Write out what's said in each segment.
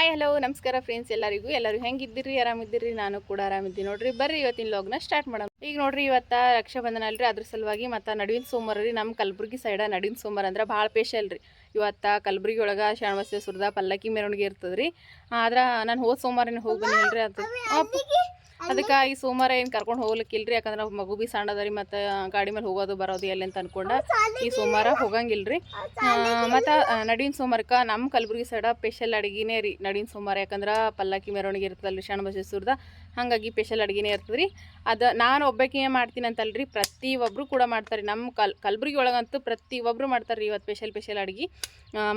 Hi hello ನಮಸ್ಕಾರ friends ಎಲ್ಲರಿಗೂ ಎಲ್ಲರೂ ಹೆಂಗಿದ್ದೀರಿ ಆರಾಮಿದ್ದೀರಿ ನಾನು ಕೂಡ ಆರಾಮಿದ್ದೀನಿ ನೋಡ್ರಿ ಬರ್ರಿ ಇವತ್ತಿನ ಲಾಗ್ನ ಸ್ಟಾರ್ಟ್ ಮಾಡೋಣ ಈಗ ನೋಡ್ರಿ ಇವತ್ತ ರಕ್ಷಾಬಂಧನ ಅಲ್ರಿ ಅದ್ರ ಸಲುವಾಗಿ ಮತ್ತು ನಡುವಿನ ಸೋಮವಾರ ರೀ ನಮ್ಮ ಕಲಬುರ್ಗಿ ಸೈಡ ನಡುವಿನ ಸೋಮವಾರ ಅಂದ್ರೆ ಭಾಳ ಪೇಷಲ್ ರೀ ಇವತ್ತ ಕಲಬುರ್ಗಿ ಒಳಗೆ ಶಾಣವಸ್ತಿ ಸುರ್ದ ಪಲ್ಲಕ್ಕಿ ಮೆರವಣಿಗೆ ಇರ್ತದ್ರಿ ರೀ ಆದ್ರೆ ನಾನು ಹೋದ ಸೋಮವಾರನೇ ಹೋಗಿ ಅದು ಅದಕ್ಕೆ ಈ ಸೋಮವಾರ ಏನು ಕರ್ಕೊಂಡು ಹೋಗ್ಲಿಕ್ಕಿಲ್ರಿ? ಯಾಕಂದ್ರೆ ಮಗು ಬಿ ಸಣ್ಣದರಿ ಮತ್ತು ಗಾಡಿ ಮೇಲೆ ಹೋಗೋದು ಬರೋದು ಎಲ್ಲಿ ಅಂತ ಅನ್ಕೊಂಡ ಈ ಸೋಮವಾರ ಹೋಗಂಗಿಲ್ರಿ. ಮತ್ತು ನಡೀನ್ ಸೋಮವಾರಕ್ಕೆ ನಮ್ಮ ಕಲಬುರ್ಗಿ ಸೈಡ ಸ್ಪೆಷಲ್ ಅಡುಗೆನೇ ರೀ. ನಡೀನ್ ಸೋಮವಾರ ಯಾಕಂದ್ರೆ ಪಲ್ಲಕ್ಕಿ ಮೆರವಣಿಗೆ ಇರ್ತದಲ್ರಿ ಶಣ ಬಸವೇಶ್ವರದ. ಹಾಗಾಗಿ ಸ್ಪೆಷಲ್ ಅಡುಗೆನೇ ಇರ್ತದ್ರಿ. ಅದ ಅದು ನಾನು ಏನ್ ಮಾಡ್ತೀನಿ ಅಂತಲ್ರಿ ಪ್ರತಿ ಒಬ್ಬರು ಕೂಡ ಮಾಡ್ತಾರೆ. ನಮ್ಮ ಕಲ್ ಕಲಬುರ್ಗಿ ಒಳಗಂತೂ ಪ್ರತಿ ಒಬ್ಬರು ಮಾಡ್ತಾರೆ ರೀ ಇವತ್ತು ಸ್ಪೆಷಲ್ ಸ್ಪೆಷಲ್ ಅಡುಗೆ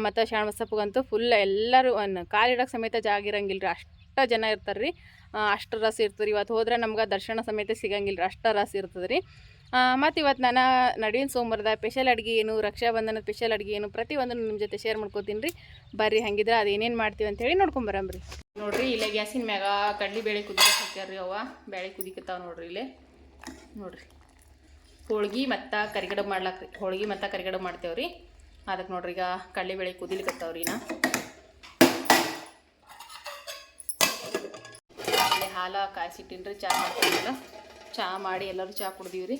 ಮತ್ತು ಶಾಣ ಬಸಪ್ಪಗಂತೂ ಫುಲ್ ಎಲ್ಲರೂ ಕಾಲಿಡೋಕೆ ಸಮೇತ ಜಾಗ ಇರಂಗಿಲ್ಲ ರೀ ಅಷ್ಟು ಜನ ಇರ್ತಾರೆ ರೀ ಅಷ್ಟು ರಸ ಇರ್ತದೆ ರೀ ಇವತ್ತು ಹೋದ್ರೆ ನಮ್ಗೆ ದರ್ಶನ ಸಮೇತ ಸಿಗಂಗಿಲ್ಲ ರೀ ಅಷ್ಟು ರಸ ಇರ್ತದೆ ರೀ ಮತ್ತು ಇವತ್ತು ನಾನು ನಡುವಿನ ಸೋಮವಾರದ ಸ್ಪೆಷಲ್ ಅಡುಗೆ ಏನು ರಕ್ಷಾಬಂಧನ ಸ್ಪೆಷಲ್ ಅಡುಗೆ ಏನು, ಪ್ರತಿಯೊಂದನ್ನು ನಿಮ್ಮ ಜೊತೆ ಶೇರ್ ಮಾಡ್ಕೋತೀನಿ ರೀ. ಬರ್ರಿ ಹಂಗಿದ್ರೆ ಅದೇನೇನು ಮಾಡ್ತೀವಿ ಅಂತೇಳಿ ನೋಡ್ಕೊಂಬರಂಬ್ರಿ ನೋಡಿರಿ, ಇಲ್ಲೇ ಗ್ಯಾಸಿನ ಮ್ಯಾಗ ಕಡ್ಲಿ ಬೇಳೆ ಕುದಿಕ್ಕೆ ಹಾಕ್ಯಾರ್ರಿ ಅವ ಬೇಳೆ ಕುದಿಕತ್ತಾವ ನೋಡ್ರಿ ಇಲ್ಲೇ. ನೋಡಿರಿ. ಹೋಳ್ಗೆ ಮತ್ತು ಕರಿಗಡಬು ಮಾಡ್ಲಾಕ ರೀ. ಹೋಳ್ಗೆ ಮತ್ತು ಕರಿಗಡಬು ಮಾಡ್ತೇವೆ ರೀ ಅದಕ್ಕೆ ನೋಡ್ರಿ ಈಗ ಕಡ್ಲಿ ಬೇಳೆ ಕುದಿಲಿಕತ್ತಾವ್ರಿ ನಾ ಹಾಲು ಕಾಯಿಸಿಟ್ಟಿನ್ರಿ ಚಹಾ ಮಾಡ್ತೀವಲ್ಲ ಚಹಾ ಮಾಡಿ ಎಲ್ಲರೂ ಚಹಾ ಕುಡ್ದೀವಿ ರೀ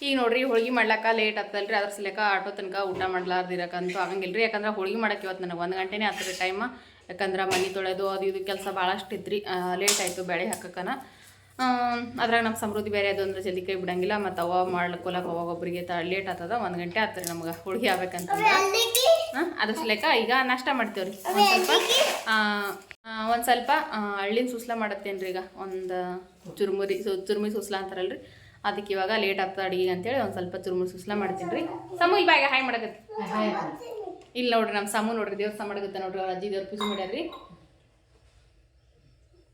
ಈಗ ನೋಡ್ರಿ ಹೋಳಿಗೆ ಮಾಡ್ಲಾಕ ಲೇಟ್ ಆಗ್ತಲ್ರಿ ಅದ್ರ ಸಲಕ ಆಟೋ ತನಕ ಊಟ ಮಾಡ್ಲಾರ್ದಿರಕ್ಕಂತೂ ಆಗಂಗಿಲ್ಲ ರೀ ಯಾಕಂದ್ರೆ ಹೋಳಿಗೆ ಮಾಡಕ್ಕೆ ಇವತ್ತು ನನಗೆ ಒಂದು ಗಂಟೆನೇ ಹತ್ತಿರ ಟೈಮ್ ಯಾಕಂದ್ರೆ ಮನೆ ತೊಳೆದು ಅದು ಇದು ಕೆಲಸ ಭಾಳಷ್ಟು ಇದ್ರಿ. ಲೇಟ್ ಆಯಿತು, ಬೆಳೆ ಹಾಕಕ್ಕನ ಅದ್ರಾಗ ನಮ್ಮ ಸಮೃದ್ಧಿ ಬೇರೆ ಅದು ಅಂದ್ರೆ ಜಲ್ದಿ ಕೈ ಬಿಡಂಗಿಲ್ಲ ಮತ್ತು ಅವ ಮಾಡ್ಕೊಳಕ್ಕೆ ಅವಾಗ ಒಬ್ಬರಿಗೆ ತ ಲೇಟ್ ಆಗ್ತದ ಒಂದು ಗಂಟೆ ಆಗ್ತದೆ ನಮ್ಗೆ ಹುಡುಗಿ ಆಗ್ಬೇಕಂತಂದ್ರೆ. ಹಾಂ ಅದ್ರ ಸಲಕ ಈಗ ನಾಷ್ಟ ಮಾಡ್ತೇವ್ರಿ. ಒಂದು ಸ್ವಲ್ಪ ಒಂದು ಸ್ವಲ್ಪ ಹಳ್ಳಿನ ಸುಸ್ಲ ಮಾಡತ್ತೇನ್ರಿ ಈಗ. ಒಂದು ಚುರುಮುರಿ ಸು ಚುರುಮುರಿ ಸುಸ್ಲ ಅಂತಾರಲ್ರಿ. ಅದಕ್ಕೆ ಇವಾಗ ಲೇಟ್ ಆಗ್ತದೆ ಅಡಿಗೆ ಅಂತೇಳಿ ಒಂದು ಸ್ವಲ್ಪ ಚುರುಮುರಿ ಸುಸ್ಲ ಮಾಡ್ತೀನಿ ರೀ ಸಮು ಇವಾಗ ಬಾಗ ಹಾಯ್ ಮಾಡಕತ್ತಿ. ಇಲ್ಲಿ ನೋಡ್ರಿ ನಮ್ಮ ಸಮು ನೋಡ್ರಿ ದೇವಸ್ಥಾನ ಮಾಡಕತ್ತೆ ನೋಡ್ರಿ ಅವ್ರ ಅಜ್ಜಿ ದೇವ್ರ ಪೂಜೆ ಮಾಡ್ಯಾರ್ರಿ.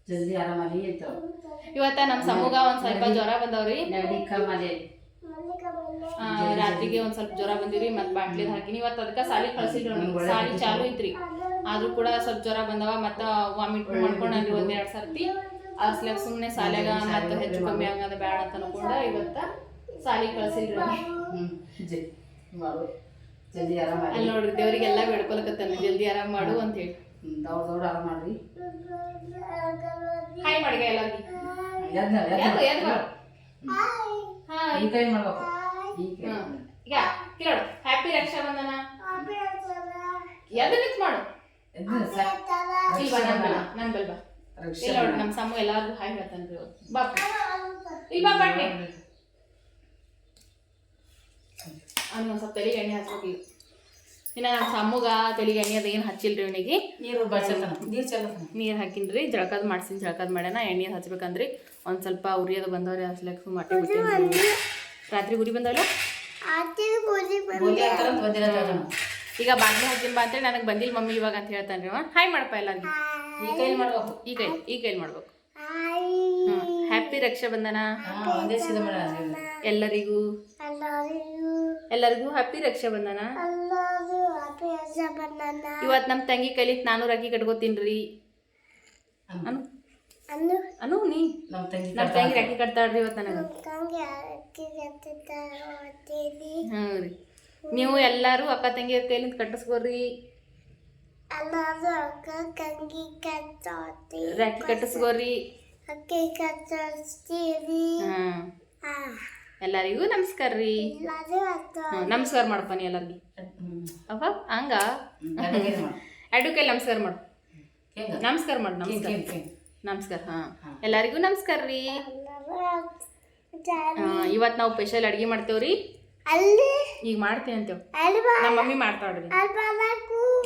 ಜಲ್ದಿ ಆರಾಮಾಗಿ ಇತ್ತು ಇವತ್ತ ನಮ್ಮ ಸಮೂಹ ಒಂದ್ ಸ್ವಲ್ಪ ಜ್ವರ ಬಂದವ್ರಿ. ನಡಿ ಕಮಲೆ ಆ, ರಾತ್ರಿಗೆ ಒಂದ್ ಸ್ವಲ್ಪ ಜ್ವರ ಬಂದಿವ್ರಿ ಮತ್ ಬಾಟ್ಲಿ ಹಾಕಿನಿ. ಇವತ್ತು ಅದಕ್ಕ ಸಾಲಿ ಕಳ್ಸಿಲ್ರಿ ಅವ್ನಿಗೆ. ಸಾಲಿ ಚಾಲು ಐತ್ರಿ. ಆದ್ರೂ ಕೂಡ ಸ್ವಲ್ಪ ಜ್ವರ ಬಂದವ ಮತ್ತ ವಾಮಿಟ್ ಮಾಡ್ಕೊಂಡ್ರಿ ಒಂದ್ ಎರಡ್ ಸರ್ತಿ ಅದ್ಸ್ಲಾಗ ಸುಮ್ನೆ ಸಾಲ್ಯಾಗ ಮತ್ತ ಹೆಚ್ಚು ಕಮ್ಮಿ ಆಗದ ಬ್ಯಾಡ ಅಂತ ಅನ್ಕೊಂಡ ಇವತ್ತ ಸಾಲಿ ಕಳ್ಸಿಲ್ರಿ ಅವ್ನಿಗೆ. ಹ್ಮ್ ಜಿ ಮಾಡು. ಜಲ್ದಿ ಆರಾಮಾಗಿ ಅಲ್ಲಿ ನೋಡ್ರಿ ದೇವ್ರಿಗೆಲ್ಲ ಬೇಡ್ಕೊಳಕತ್ತಾನ ಜಲ್ದಿ ಆರಾಮ್ ಮಾಡು ಅಂತ ಹೇಳಿ. ದೌಡ್ ದೌಡ್ ಆರಾಮ ಮಾಡ್ರಿ. ಹಾಯ್ ಮಾಡಿ ಎಲ್ಲರಿಗೂ. ಎದ್ದ ಮಾಡು. ಹಾಯ್ ಈ ಕೈ ಮಾಡ್ಬೇಕು. ಈ ಕೈ. ಹ್ಮ್. ಈಗ ಕೇಳು ಹ್ಯಾಪಿ ರಕ್ಷಾಬಂಧನ ಎದ್ದು ನಿಂತ್ ಮಾಡು. ಎದ್ದು ಬಾ ನನ್ ಬಲ್? ನನ್ ಬಾ ಇಲ್ಲ ನೋಡ್ರಿ ನಮ್ಮ ಸಮ್ಮ ಎಲ್ಲಾರ್ಗು ಹಾಯ್ ಹೇಳ್ತಾನ್ರಿ. ಬಾ. ಇಲ್ಲಿ ಬಾ ಅವ್ನಿಗೆ ಒಂದು ಸ್ವಲ್ಪ ತಲೆಗೆ ಎಣ್ಣೆ ಹಚ್ಬೇಕು ಇನ್ನು ನಮ್ಮ ಸಮ್ಮಗ ತಲೆಗೆ ಎಣ್ಣೆ ಅದೇನು ಏನು ಹಚ್ಚಿಲ್ರಿ ಇವನಿಗೆ ನೀರು ನೀರು ಚಲೋ ನೀರು ಹಾಕಿನ್ರಿ ಜಳಕದ ಮಾಡ್ಸಿನಿ ಜಳಕದ ಮಾಡ್ಯಾನ. ಎಣ್ಣೆ ಹಚ್ಬೇಕಂದ್ರಿ. ಒಂದು ಸ್ವಲ್ಪ ಉರಿಯೋದು ಬಂದವ್ರಿ ಹಚ್ಲಕ್ಕೆ ಸುಮ್ಮ ರಾತ್ರಿ ಉರಿ ಬಂದವಲ್ಲ? ಈಗ ಬಾಗ್ಲಿ ಹಚ್ಚಿನ ಬಾ ಅಂತೇಳಿ ನನಗೆ ಬಂದಿಲ್ಲ ಮಮ್ಮಿ ಇವಾಗ ಅಂತ ಹೇಳ್ತಾನೆ ರೀ ಹಾಯ್ ಮಾಡಪ್ಪ ಎಲ್ಲರಿಗೂ. ಈ ಕೈ ಮಾಡ್ಬೇಕು. ಈ ಕೈ ಈ ಕೈಲಿ ಮಾಡ್ಬೇಕು. ಹ್ಯಾಪಿ ರಕ್ಷಾಬಂಧನ? ಎಲ್ಲರಿಗೂ? ಎಲ್ಲರಿಗೂ. ಹ್ಯಾಪಿ ರಕ್ಷಾಬಂಧನ? ಇವತ್ತು ನಮ್ಮ ತಂಗಿ ಕೈಲಿ ನಾನು ರಾಖಿ ಕಟ್ಕೋತೀನ್ರಿ. ಅನು. ಅನು. ನೀ. ನಮ್ಮ ತಂಗಿ ನಮ್ಮ ತಂಗಿ ರಾಖಿ ಕಟ್ತಾಳ್ರಿ ಇವತ್ತು ನನಗೆ. ಹ್ಞೂ ರೀ. ನೀವು ಎಲ್ಲರೂ ಅಕ್ಕ ತಂಗಿಯರ ಕೈಲಿಂದ ಕಟ್ಟಿಸ್ಕೋರಿ. ರಾಖಿ ಕಟ್ಟಿಸ್ಕೋರಿ. ಎಲ್ಲರಿಗೂ ನಮಸ್ಕಾರ ರೀ. ನಮಸ್ಕಾರ ನೀ ಎಲ್ಲರಿಗೂ. ಅಪ್ಪ ಹಂಗ? ಅಡುಕೆ ಮಾಡು ಎರಡು ಕೈ ನಮಸ್ಕಾರ ಮಾಡು. ನಮಸ್ಕಾರ ಮಾಡು ನಮಸ್ಕಾರ. ನಮಸ್ಕಾರ ಹಾಂ. ಎಲ್ಲರಿಗೂ ನಮಸ್ಕಾರ ರೀ. ಇವತ್ತು ನಾವು ಸ್ಪೆಷಲ್ ಅಡುಗೆ ಮಾಡ್ತೇವ್ರಿ ಅಲ್ಲಿ? ಈಗ ಮಾಡ್ತೀನಿ ಅಂತೇವ್. ನಮ್ಮ ಮಮ್ಮಿ ಮಾಡ್ತಾಳ್ರಿ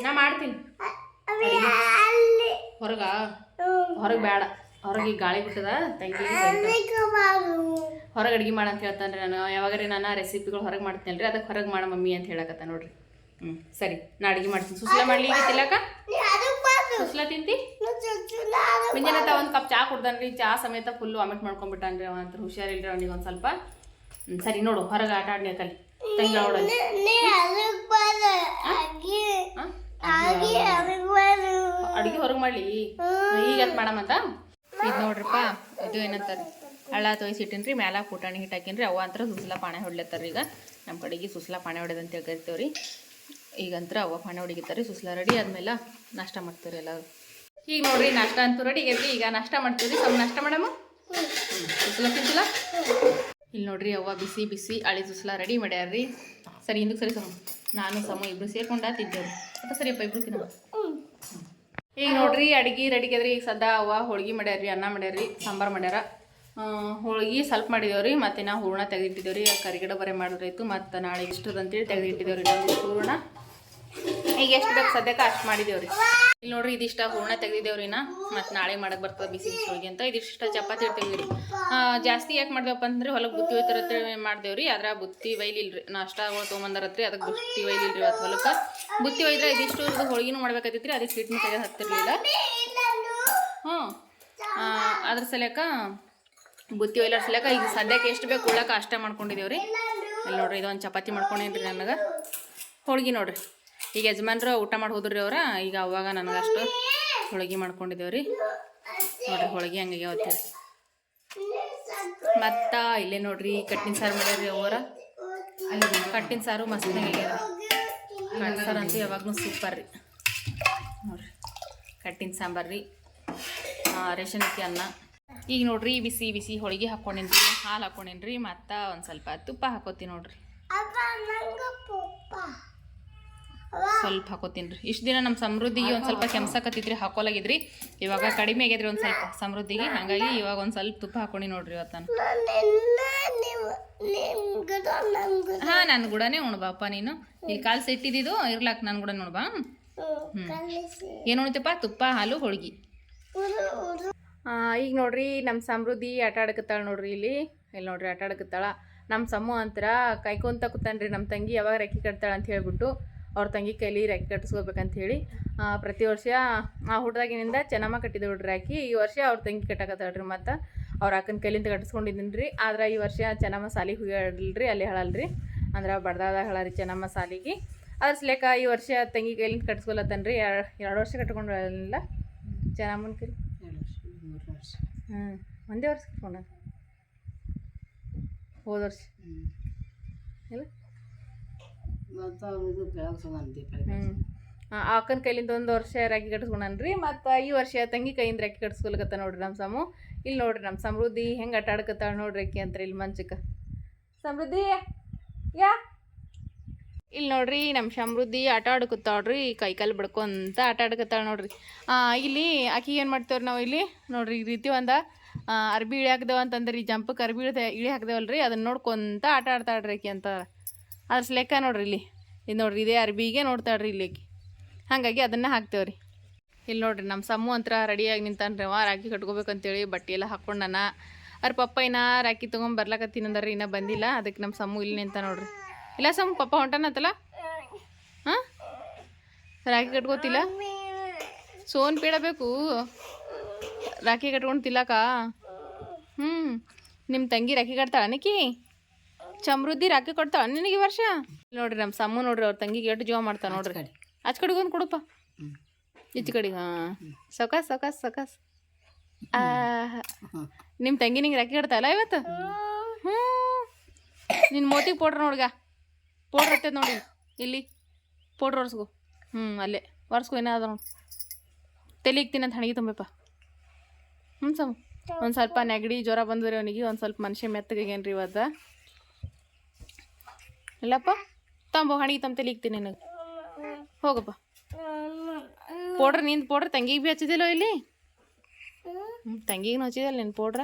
ನಾ ಮಾಡ್ತೀನಿ. ಹೊರಗ? ಹೊರಗೆ ಬೇಡ ಹೊರಗೆ ಗಾಳಿ ಬಿಟ್ಟದ? ತಂಗಿ ಹೊರಗೆ ಅಡುಗೆ ಮಾಡ ಅಂತ ಹೇಳ್ತಾನೆ ನಾನು. ಯಾವಾಗಾರಿ ನಾನು ರೆಸಿಪಿಗಳು ಹೊರಗೆ ಮಾಡ್ತೀನಿ ರೀ ಅದಕ್ಕೆ ಹೊರಗೆ ಮಾಡ ಮಮ್ಮಿ ಅಂತ ಹೇಳಕತ್ತ ನೋಡ್ರಿ. ಹ್ಞೂ ಸರಿ. ನಾ ಅಡುಗೆ ಮಾಡ್ತೀನಿ. ಸುಸ್ಲ ಮಾಡ್ಲಿ ಈಗ ತಿಲ್ಲಕ ಸುಸ್ಲ ತಿಂತಿ? ಮುಂಜಾನೆ ತ ಒಂದು ಕಪ್ ಚಾ ಕುಡ್ದಾನ್ರಿ. ಚಾ ಸಮೇತ ಫುಲ್ ವಾಮಿಟ್ ಮಾಡ್ಕೊಂಡ್ಬಿಟ್ಟಾನ್ರಿ ಅವ ಅಂತ ಹುಷಾರಿಲ್ರಿ ಅವನಿಗೆ ಒಂದು ಸ್ವಲ್ಪ. ಸರಿ ನೋಡು ಹೊರಗೆ ಆಟ ಆಡ್ನಿ ಕಲಿ. ತಂಗಿ ಅಡುಗೆ ಹೊರಗೆ ಮಾಡ್ಲಿ. ಈಗ ಮಾಡಮ್ಮ ಮಾಡಮಂತ? ಇದು ನೋಡ್ರಪ್ಪ ಇದು ಏನಂತಾರೆ? ಹಳ್ಳ ರೀ ಮ್ಯಾಲ ಪುಟಾಣಿ ಹಿಟ್ಟು ಹಾಕಿನ್ರಿ ಅವ ಅಂತ ಸುಸ್ಲಾ ಪಾಣೆ ಹೊಡ್ಲತ್ತಾರ ಈಗ. ನಮ್ಮ ಕಡೆಗೆ ಸುಸ್ಲಾ ಪಾಣೆ ಹೊಡೆದಂತ ಅಂತ ರೀ ಈಗಂತರ ಅವ ಪಾಣೆ ಹೊಡಿತಾರೆ ಸುಸ್ಲಾ ರೆಡಿ ಆದ್ಮೇಲೆ ನಾಷ್ಟ ಮಾಡ್ತಾರೆ ಎಲ್ಲರೂ. ಈಗ ನೋಡ್ರಿ, ನಾಷ್ಟ ಅಂತೂ ರೆಡಿ ಆಗೈತಿ ಈಗ ನಾಷ್ಟ ಮಾಡ್ತೀವಿ ಸ್ವಲ್ಪ ನಾಷ್ಟ ಮಾಡಮ್ಮ? ಸುಸ್ಲಾ ತಿಂತಿಲ್ಲ ಇಲ್ಲಿ ನೋಡ್ರಿ, ಅವ್ವ ಬಿಸಿ ಬಿಸಿ ಅಳಿ ಸುಸ್ಲಾ ರೆಡಿ ಮಾಡ್ಯಾರ್ರಿ. ಸರಿ, ಹಿಂದಕ್ಕೆ ಸರಿ, ಸಮ. ನಾನು, ಸಮ ಇಬ್ರು ಸೇರ್ಕೊಂಡ ಅಥವಾ ಸರಿಯಪ್ಪ ಇಬ್ರು ತಿನ್ನೋ ಈಗ ನೋಡ್ರಿ ಅಡಿಗೆ ರೆಡಿ ಅದ್ರಿ. ಈಗ ಸದಾ ಅವ ಹೋಳ್ಗೆ ಮಾಡ್ಯಾರ್ರಿ ಅನ್ನ ಮಾಡ್ಯಾರ್ರಿ ಸಾಂಬಾರು ಮಾಡ್ಯಾರ. ಹೋಳ್ಗೆ ಸ್ವಲ್ಪ ಮಾಡಿದೇವ್ರಿ ಮತ್ತೆ ನಾವು ಹೂರ್ಣ ತೆಗೆದಿಟ್ಟಿದ್ದೇವ್ರಿ. ಕರಿಗಡ ಬರೆ ಮಾಡಿದ್ರಾಯ್ತು ಮತ್ತು ನಾಳೆ ಇಷ್ಟದಂತೇಳಿ ತೆಗೆದಿಟ್ಟಿದ್ದೇವ್ರಿ ನಾವು ಹೂರ್ಣ ಈಗ ಎಷ್ಟು ಬೇಕು ಸದ್ಯಕ್ಕೆ ಅಷ್ಟು ಮಾಡಿದೇವ್ರಿ. ಇಲ್ಲಿ ನೋಡ್ರಿ ಇದಿಷ್ಟ ಹೂರ್ಣ ನಾ ಮತ್ತು ನಾಳೆ ಮಾಡಕ್ಕೆ ಬರ್ತದೆ ಬಿಸಿ ಬಿಸಿ ಹೋಗಿ ಅಂತ. ಇದಿಷ್ಟ ಚಪಾತಿ ತೆಗ್ದಿರಿ ಜಾಸ್ತಿ ಯಾಕೆ ಮಾಡ್ದೇವಪ್ಪ ಅಂದ್ರೆ ಹೊಲಕ್ಕೆ ಬುತ್ತಿ ಒಯ್ತಾರತ್ರ ಮಾಡ್ದೇವ್ರಿ. ಅದ್ರ ಬುತ್ತಿ ಒಯ್ಲಿಲ್ರಿ. ನಾಷ್ಟಾಗಳು ತೊಗೊಂಬಂದಾರತ್ರಿ. ಅದಕ್ಕೆ ಬುತ್ತಿ ವೈಲಿಲ್ರಿ ಅದು ಹೊಲಕ್ಕೆ. ಬುತ್ತಿ ಒಯ್ದ್ರೆ ಇದಿಷ್ಟು ಇದು ಹೋಳಿಗೆನೂ ಮಾಡ್ಬೇಕಾಗಿತ್ರಿ ಅದಕ್ಕೆ ಹಿಟ್ಟನ್ನು ತೆಗೆದು ಹತ್ತಿರಲಿಲ್ಲ. ಹ್ಞೂ. ಅದ್ರ ಸಲಕ ಬುತ್ತಿ ಒಯ್ಲಾರ ಸಲಕ ಈಗ ಸದ್ಯಕ್ಕೆ ಎಷ್ಟು ಬೇಕು ಉಳ್ಳಕ್ಕೆ ಅಷ್ಟೇ ಮಾಡ್ಕೊಂಡಿದ್ದೇವ್ರಿ ಇಲ್ಲಿ ನೋಡ್ರಿ ಇದೊಂದು ಚಪಾತಿ ಮಾಡ್ಕೊಂಡೇನ್ರಿ ನನಗೆ. ಹೋಳ್ಗೆ ನೋಡ್ರಿ. ಈಗ ಯಜಮಾನ್ರು ಊಟ ಮಾಡಿ ಹೋದ್ರಿ ಅವ್ರ, ಈಗ ಅವಾಗ ನನಗಷ್ಟು ಹೋಳಿಗೆ ಮಾಡ್ಕೊಂಡಿದ್ದೇವ್ರಿ ನೋಡ್ರಿ ಹೋಳಿಗೆ ಹಂಗಾಗಿ ಅವತ್ತು ಮತ್ತ ಇಲ್ಲೇ ನೋಡ್ರಿ ಕಟ್ಟಿನ ಸಾರು ಮಾಡ್ಯಾರ್ರಿ ಅವರ. ಕಟ್ಟಿನ ಸಾರು ಮಸ್ತ್ ಆಗ್ಯಾರ ಕಟ್ಟಿನ ಸಾರು ಅಂತೂ ಯಾವಾಗಲೂ ಸೂಪರ್ ರೀ. ನೋಡ್ರಿ, ಕಟ್ಟಿನ ಸಾಂಬಾರು ರೀ ರೇಷನ್ ಅಕ್ಕಿ ಅನ್ನ. ಈಗ ನೋಡ್ರಿ ಬಿಸಿ ಬಿಸಿ ಹೋಳಿಗೆ ಹಾಕ್ಕೊಂಡಿನ್ರಿ, ಹಾಲು ಹಾಕ್ಕೊಂಡೇನ್ರಿ, ಮತ್ತು ಒಂದು ಸ್ವಲ್ಪ ತುಪ್ಪ ಹಾಕೋತೀನಿ ನೋಡ್ರಿ. ಸ್ವಲ್ಪ ಹಾಕೋತೀನಿ ರೀ ಇಷ್ಟು ದಿನ ನಮ್ಮ ಸಮೃದ್ಧಿಗೆ ಒಂದು ಸ್ವಲ್ಪ ಕೆಮ್ಸಕತ್ತಿದ್ರಿ ಹಾಕೋಲಾಗಿದ್ರಿ. ಇವಾಗ ಕಡಿಮೆ ಆಗಿದ್ರಿ ಒಂದು ಸ್ವಲ್ಪ ಸಮೃದ್ಧಿಗೆ. ಹಾಗಾಗಿ ಇವಾಗ ಒಂದು ಸ್ವಲ್ಪ ತುಪ್ಪ ಹಾಕೊಂಡಿ ನೋಡ್ರಿ ಇವತ್ತು. ನಾನು ಹಾಂ ನನ್ನ ಕೂಡನೇ ಉಣ್ಬಾಪ್ಪ ನೀನು. ಈ ಕಾಲು ಸೆಟ್ಟಿದ್ದು ಇರ್ಲಾಕ್ ನನ್ನ ಕೂಡ ನೋಡ್ಬಾ ಹ್ಞೂ ಏನು ಉಣ್ತಪ್ಪ? ತುಪ್ಪ ಹಾಲು ಹೋಳ್ಗಿ. ಈಗ ನೋಡ್ರಿ ನಮ್ಮ ಸಮೃದ್ಧಿ ಆಟ ಆಡಕತ್ತಾಳ ನೋಡ್ರಿ ಇಲ್ಲಿ. ಇಲ್ಲಿ ನೋಡ್ರಿ ಆಟ ಆಡಕತ್ತಾಳ. ನಮ್ಮ ಸಮೂಹ ಅಂತರ ಕಾಯ್ಕೊಂತ ಕೂತಾನ್ರಿ ನಮ್ಮ ತಂಗಿ ಯಾವಾಗ ರೆಕ್ಕಿ ಕಟ್ತಾಳ ಅಂತ ಹೇಳ್ಬಿಟ್ಟು. ಅವ್ರ ತಂಗಿ ಕೈಲಿ ರೆಕ್ಕೆ ಕಟ್ಟಿಸ್ಕೋಬೇಕಂತ ಹೇಳಿ ಪ್ರತಿ ವರ್ಷ ಆ ಹುಟ್ದಾಗಿನಿಂದ ಚೆನ್ನಮ್ಮ ಕಟ್ಟಿದ ಹುಡ್ರಿ ಹಾಕಿ ಈ ವರ್ಷ ಅವ್ರ ತಂಗಿ ಕಟ್ಟಕತ್ತಾಳ್ರಿ ಮತ್ತು ಅವ್ರ ಅಕ್ಕನ ಕೈಲಿಂದ ಕಟ್ಟಿಸ್ಕೊಂಡಿದ್ದೀನಿ ರೀ ಆದ್ರೆ ಈ ವರ್ಷ ಚೆನ್ನಮ್ಮ ಸಾಲಿಗೆ ಹೋಗ್ಯಾಡಲ್ರಿ ಅಲ್ಲಿ ಹೇಳಲ್ರಿ. ಅಂದ್ರೆ ಬಡ್ದಾದ ಹೇಳಾರಿ ಚೆನ್ನಮ್ಮ ಸಾಲಿಗೆ. ಅದ್ರ ಸಲೇಕ ಈ ವರ್ಷ ತಂಗಿ ಕೈಲಿಂದ ಕಟ್ಸ್ಕೊಲತ್ತನ್ರಿ. ಎರಡು ಎರಡು ವರ್ಷ ಕಟ್ಕೊಂಡಿಲ್ಲ ಚೆನ್ನಮ್ಮನ ಕೈ ಎರಡು ವರ್ಷ ಮೂರು ವರ್ಷ. ಹ್ಞೂ ಒಂದೇ ವರ್ಷ ಕಟ್ಕೊಂಡ ಹೋದ ವರ್ಷ? ಇಲ್ಲ? ಮತ್ತು ಹ್ಞೂ ಅಕ್ಕನ ಕೈಲಿಂದ ಒಂದು ವರ್ಷ ರಾಖಿ ಕಟ್ಸ್ಕೊಂಡನ್ರಿ, ಮತ್ತು ಈ ವರ್ಷ ತಂಗಿ ಕೈಯಿಂದ ರಾಖಿ ಕಟ್ಸ್ಕೊಲಕತ್ತ ನೋಡ್ರಿ ನಮ್ಮ ಸಮು. ಇಲ್ಲಿ ನೋಡ್ರಿ ನಮ್ಮ ಸಮೃದ್ಧಿ ಹೆಂಗೆ ಆಟ ಆಡ್ಕತ್ತಾಳ ನೋಡ್ರಿ ಅಕ್ಕಿ ಅಂತ ಇಲ್ಲಿ ಮಂಚಕ್ಕೆ. ಸಮೃದ್ಧಿ, ಯಾ? ಇಲ್ಲಿ ನೋಡ್ರಿ ನಮ್ಮ ಸಮೃದ್ಧಿ ಆಟ ಕೈ ಕೈಕಾಲು ಬಡ್ಕೊಂತ ಆಟ ಆಡ್ಕತ್ತಾಳ ನೋಡ್ರಿ. ಇಲ್ಲಿ ಆಕಿ ಏನು ಮಾಡ್ತೇವ್ರಿ ನಾವು ಇಲ್ಲಿ? ನೋಡ್ರಿ ಈ ರೀತಿ ಒಂದು ಅರ್ಬಿ ಇಳಿ ಹಾಕ್ದೇವ ಅಂತಂದ್ರಿ ಜಂಪಕ್ಕೆ ಅರ್ಬಿ ಇಳ್ದೆ ಇಳಿ ಹಾಕ್ದೇವಲ್ರಿ ಅದನ್ನ ನೋಡ್ಕೊಂತ ಆಟ ಆಡ್ತಾಳ್ರಿ ಆಕಿ ಅಂತ. ಅದ್ರ ಲೆಕ್ಕ ನೋಡ್ರಿ ಇಲ್ಲಿ. ಇದು ನೋಡ್ರಿ, ಇದೇ ಅರ್ಬಿಗೆ ನೋಡ್ತಾಳ್ರಿ ಇಲ್ಲಿ ಆಕಿ ಹಾಗಾಗಿ ಅದನ್ನು ಹಾಕ್ತೇವ್ರಿ. ಇಲ್ಲಿ ನೋಡ್ರಿ ನಮ್ಮ ಸಮ್ಮು ಅಂತರ ರೆಡಿಯಾಗಿ ನಿಂತಾನ್ರಿ. ಅವ ರಾಖಿ ಕಟ್ಕೋಬೇಕಂತೇಳಿ ಬಟ್ಟೆ ಎಲ್ಲ ಹಾಕ್ಕೊಂಡನ. ಅವ್ರ ಪಪ್ಪ ಇನ್ನ ರಾಖಿ ತೊಗೊಂಡ್ ಬರ್ಲಾಕತ್ತೀನಂದ್ರಿ ಇನ್ನ ಬಂದಿಲ್ಲ. ಅದಕ್ಕೆ ನಮ್ಮ ಸಮ್ಮು ಇಲ್ಲಿ ನಿಂತ ನೋಡ್ರಿ. ಇಲ್ಲ ಸಮ್ಮು, ಪಪ್ಪ ಹೊಂಟಾನತ್ತಲ್ಲ? ಹಾಂ? ರಾಖಿ ಕಟ್ಕೋತಿಲ್ಲ? ಸೋನ್ ಪೀಡಬೇಕು ರಾಖಿ ಕಟ್ಕೊಂಡು ತಿಲ್ಲಕ? ಹ್ಞೂ ನಿಮ್ಮ ತಂಗಿ ರಾಖಿ ಕಟ್ತಾಳ ನಿಕ್ಕಿ ಸಮೃದ್ಧಿ ರಾಖಿ ಕೊಡ್ತಾವ ನಿನಗೆ ಈ ವರ್ಷ? ನೋಡ್ರಿ ನಮ್ಮ ಸಮ್ಮು ನೋಡ್ರಿ ಅವ್ರ ತಂಗಿಗೆ ಎಷ್ಟು ಜೀವ ಮಾಡ್ತಾವ ನೋಡ್ರಿ. ಆಚ ಕಡೆಗೆ ಒಂದು ಕೊಡಪ್ಪ ಈಚ ಕಡೆಗೆ ಹಾಂ. ಸೌಕಾಸ್ ಸೌಕಾಸ್ ಸೌಕಾಸ್. ನಿಮ್ಮ ತಂಗಿ ನಿಂಗೆ ರಾಖಿ ಕೊಡ್ತಾವಲ್ಲ ಇವತ್ತು? ಹ್ಞೂ. ನಿನ್ನ ಮೋತಿಗೆ ಪೌಡ್ರ್ ನೋಡ್ಗ. ಪೌಡ್ರ್ ಇರ್ತೈತೆ ನೋಡಿ. ಇಲ್ಲಿ. ಪೌಡ್ರ್ ಒರೆಸ್ಕೊ. ಹ್ಞೂ ಅಲ್ಲೇ. ಒರೆಸ್ಕೊ ಏನಾದ್ರು ನೋಡಿ. ತಲೆಗೆ ಅಂತ ಹಣಗಿ ತುಂಬಪ್ಪ ಹ್ಞೂ ಸಮ್ ಒಂದು ಸ್ವಲ್ಪ ನೆಗಡಿ ಜ್ವರ ಬಂದ್ರಿ ಅವನಿಗೆ ಒಂದು ಸ್ವಲ್ಪ ಮನುಷ್ಯ ಮೆತ್ತಗೇನ್ರಿ ಇವತ್ತು. ಇಲ್ಲಪ್ಪ ತಂಬೋ ಹಣಿಗೆ ತಮ್ಮ ತಲೆ ತಿನ್ನ ನಿನಗೆ. ಹೋಗಪ್ಪ. ಪೌಡ್ರ ನಿಂದು ಪೌಡ್ರ ತಂಗಿಗೆ ಭೀ ಹಚ್ಚಿದಿಲ್ಲೋ ಇಲ್ಲಿ? ತಂಗಿಗೆ ಹಚ್ಚಿದಲ್ಲ ನಿನ್ನ ಪೌಡ್ರ?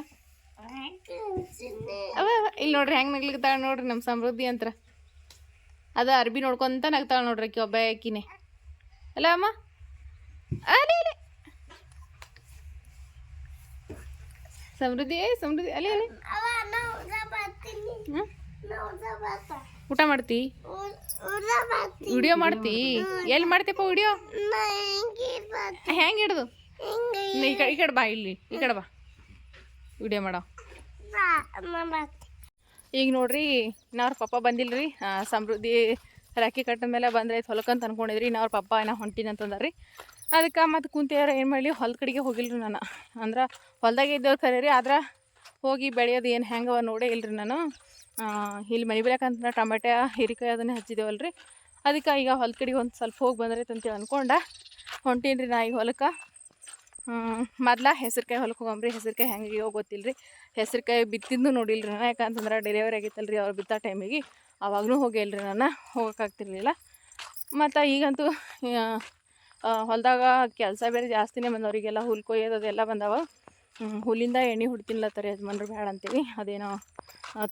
ಅವ ಇಲ್ಲಿ ನೋಡ್ರಿ ಹೆಂಗೆ ನಗ್ಲಿಕ್ತಾಳ ನೋಡ್ರಿ ನಮ್ಮ ಸಮೃದ್ಧಿ ಅಂತ. ಅದ ಅರ್ಬಿ ನೋಡ್ಕೊಂತ ನಗ್ತಾಳ ನೋಡ್ರಿ ಅಕ್ಕಿ ಒಬ್ಬ ಅಕ್ಕಿನೇ ಅಲ್ಲ ಅಮ್ಮ? ಅಲೆ ಸಮೃದ್ಧಿ ಸಮೃದ್ಧಿ ಅಲೆ ಅಲೆ ನಾ ನಾ ಊಟ ಮಾಡ್ತಿ? ವಿಡಿಯೋ ಮಾಡ್ತಿ? ಎಲ್ಲಿ ಮಾಡ್ತೀಪ್ಪ ವಿಡಿಯೋ? ಹೆಂಗ ಹಿಡ್ದು? ನೀ ಈ ಕಡೆ ಈ ಕಡೆ ಬಾ ಇಲ್ಲಿ ಈ ಕಡೆ ಬಾ. ವಿಡಿಯೋ ಮಾಡೋ. ನಾ ಈಗ ನೋಡ್ರಿ ನಾವ್ರ ಪಪ್ಪ ಬಂದಿಲ್ರಿ. ಆ, ಸಮೃದ್ಧಿ ರಾಖಿ ಕಟ್ಟಿದ ಮೇಲೆ ಬಂದ್ರೆ ಹೊಲಕ್ಕಂತ ಅನ್ಕೊಂಡಿದ್ರಿ. ನಾವ್ರ ಅವ್ರ ಪಪ್ಪ ಏನೋ ಹೊಂಟಿನ ಅಂತಂದಾರ್ರಿ. ಅದಕ್ಕೆ ಮತ್ತು ಕುಂತಿಯಾರ ಏನು ಮಾಡಲಿ ಹೊಲ ಕಡೆಗೆ ಹೋಗಿಲ್ರಿ ನಾನು. ಅಂದ್ರೆ ಹೊಲ್ದಾಗೆ ಇದ್ದವ್ರು ಖರೆ ರೀ ಆದ್ರೆ ಹೋಗಿ ಬೆಳೆಯೋದು ಏನು ಹೆಂಗವ ನೋಡೇ ಇಲ್ರಿ ನಾನು. ಇಲ್ಲಿ ಮನೆ ಬಿಡಕ್ಕಂತ ಟೊಮೆಟೊ, ಹೀರಿಕಾಯಿ ಅದನ್ನೇ ಹಚ್ಚಿದೇವಲ್ರಿ. ಅದಕ್ಕೆ ಈಗ ಹೊಲ ಕಡೆಗೆ ಒಂದು ಸ್ವಲ್ಪ ಹೋಗಿ ಬಂದ್ರೈತೆ ಅಂತೇಳಿ ಅನ್ಕೊಂಡ. ಹೊಂಟೀನಿ ರೀ ನಾ ಈಗ ಹೊಲಕ್ಕೆ. ಮೊದ್ಲ ಹೆಸರುಕಾಯಿ ಹೊಲಕ್ಕೆ ಹೋಗಂಬ್ರಿ. ಹೆಸರುಕಾಯಿ ಹೆಂಗೆ ಗೊತ್ತಿಲ್ಲ ರೀ ಹೆಸರುಕಾಯಿ ಬಿತ್ತಿದ್ದು ನೋಡಿಲ್ಲ ರೀ ನಾನು ಯಾಕಂತಂದ್ರೆ ಡೆಲಿವರಿ ಆಗಿತ್ತಲ್ಲ ರೀ ಅವ್ರು ಬಿತ್ತೋ ಟೈಮಿಗೆ ಅವಾಗೂ ಹೋಗಿಲ್ಲ ರೀ ನಾನು. ಹೋಗೋಕ್ಕಾಗ್ತಿರ್ಲಿಲ್ಲ ಮತ್ತು ಈಗಂತೂ ಹೊಲದಾಗ ಕೆಲಸ ಬೇರೆ ಜಾಸ್ತಿನೇ ಬಂದವರಿಗೆಲ್ಲ ಹುಲ್ ಕೊಯ್ಯೋದು ಅದೆಲ್ಲ ಬಂದಾವ. ಹುಲ್ಲಿಂದ ಎಣ್ಣೆ ಹೊಡ್ತಿನ್ಲತ್ತಾರ ಯಜಮಾನ್ರು ಬೇಡ ಅಂತೀವಿ. ಅದೇನೋ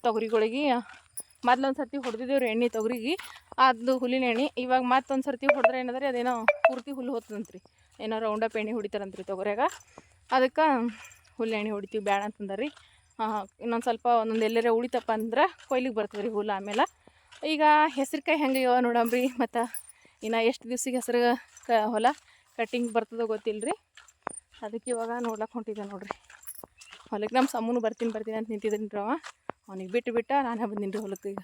ತೊಗರಿಗಳಿಗೆ. ಮೊದ್ಲೊಂದು ಸರ್ತಿ ಹೊಡೆದಿದ್ದೇವ್ರಿ ಎಣ್ಣೆ ತೊಗರಿಗೆ. ಅದು ಹುಲ್ಲಿನ ಎಣ್ಣೆ. ಇವಾಗ ಮತ್ತೊಂದು ಸರ್ತಿ ಹೊಡೆದ್ರೆ ಏನದ ರೀ ಅದೇನೋ ಪೂರ್ತಿ ಹುಲ್ಲು ಹೊತ್ತದಂತ್ರಿ ಏನೋ ರೌಂಡಪ್ ಎಣ್ಣೆ ಹೊಡಿತಾರಂತ್ರಿ ತೊಗರಿಯಾಗ. ಅದಕ್ಕೆ ಹುಲ್ಲು ಎಣ್ಣೆ ಹೊಡಿತೀವಿ ಬೇಡ ಅಂತಂದ್ರಿ. ಇನ್ನೊಂದು ಸ್ವಲ್ಪ ಒಂದೊಂದು ಎಲ್ಲರೇ ಉಳಿತಪ್ಪ ಅಂದ್ರೆ ಕೊಯ್ಲಿಗೆ ಬರ್ತದೆ ರೀ ಹುಲ್ಲು ಆಮೇಲೆ. ಈಗ ಹೆಸರುಕಾಯಿ ಹೆಂಗೆ ಇವ ನೋಡಂಬ್ರಿ ಮತ್ತು. ಇನ್ನು ಎಷ್ಟು ದಿವ್ಸಿಗೆ ಹೆಸರು ಹೊಲ ಕಟ್ಟಿಂಗ್ ಬರ್ತದೋ ಗೊತ್ತಿಲ್ಲ ರೀ ಅದಕ್ಕೆ ಇವಾಗ ನೋಡ್ಲಕ್ಕೆ ಹೊಂಟಿದ್ದೆ ನೋಡ್ರಿ. ಹೊಲಕ್ಕೆ ನಮ್ಮ ಸಮ್ಮನು ಬರ್ತೀನಿ ಬರ್ತೀನಿ ಅಂತ ನಿಂತಿದ್ದೀನಿ ಅವ. ಅವನಿಗೆ ಬಿಟ್ಟು ಬಿಟ್ಟ ನಾನು ಬಂದೀನಿ ರೀ ಹೊಲಕ್ಕೆ ಈಗ.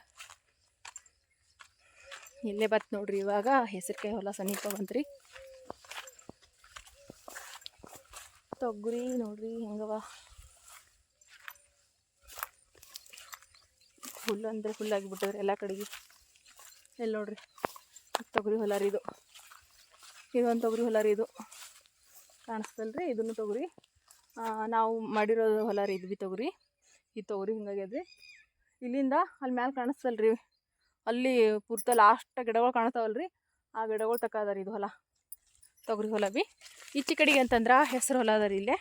ಇಲ್ಲೇ ಬತ್ತು ನೋಡ್ರಿ ಇವಾಗ ಹೆಸರುಕಾಯಿ ಹೊಲ ಸಮೀಪ ಬಂತ್ರಿ. ತೊಗರಿ ನೋಡ್ರಿ ಹೆಂಗವ. ಹುಲ್ಲು ಅಂದರೆ ಹುಲ್ಲಾಗಿಬಿಟ್ಟದ್ರಿ ಎಲ್ಲ ಕಡೆಗೆ. ಎಲ್ಲಿ ನೋಡ್ರಿ? ತೊಗರಿ ಹೊಲ ರೀ ಇದು. ಇದೊಂದು ತೊಗರಿ ಹೊಲ ರೀ ಇದು. ಕಾಣಿಸ್ತಲ್ರಿ, ಇದನ್ನು ತೊಗರಿ. ನಾವು ಮಾಡಿರೋದು ಹೊಲ ರೀ, ಇದು ಬಿ ತೊಗರಿ. ಈ ತೊಗರಿ ಹಿಂಗಾಗ್ಯದ್ರಿ ಇಲ್ಲಿಂದ ಅಲ್ಲಿ ಮ್ಯಾಲೆ ಕಾಣಿಸ್ತಲ್ರಿ. ಅಲ್ಲಿ ಪೂರ್ತ ಲಾಸ್ಟ್ ಗಿಡಗಳು ಕಾಣ್ತಾವಲ್ರಿ. ಆ ಗಿಡಗಳು ತಕ್ಕ ಅದ ರೀ ಇದು ಹೊಲ. ತೊಗರಿ ಹೊಲ ಬಿ. ಈಚೆ ಕಡೆಗೆ ಅಂತಂದ್ರೆ ಹೆಸರು ಹೊಲ ಅದ ರೀ ಇಲ್ಲೇ.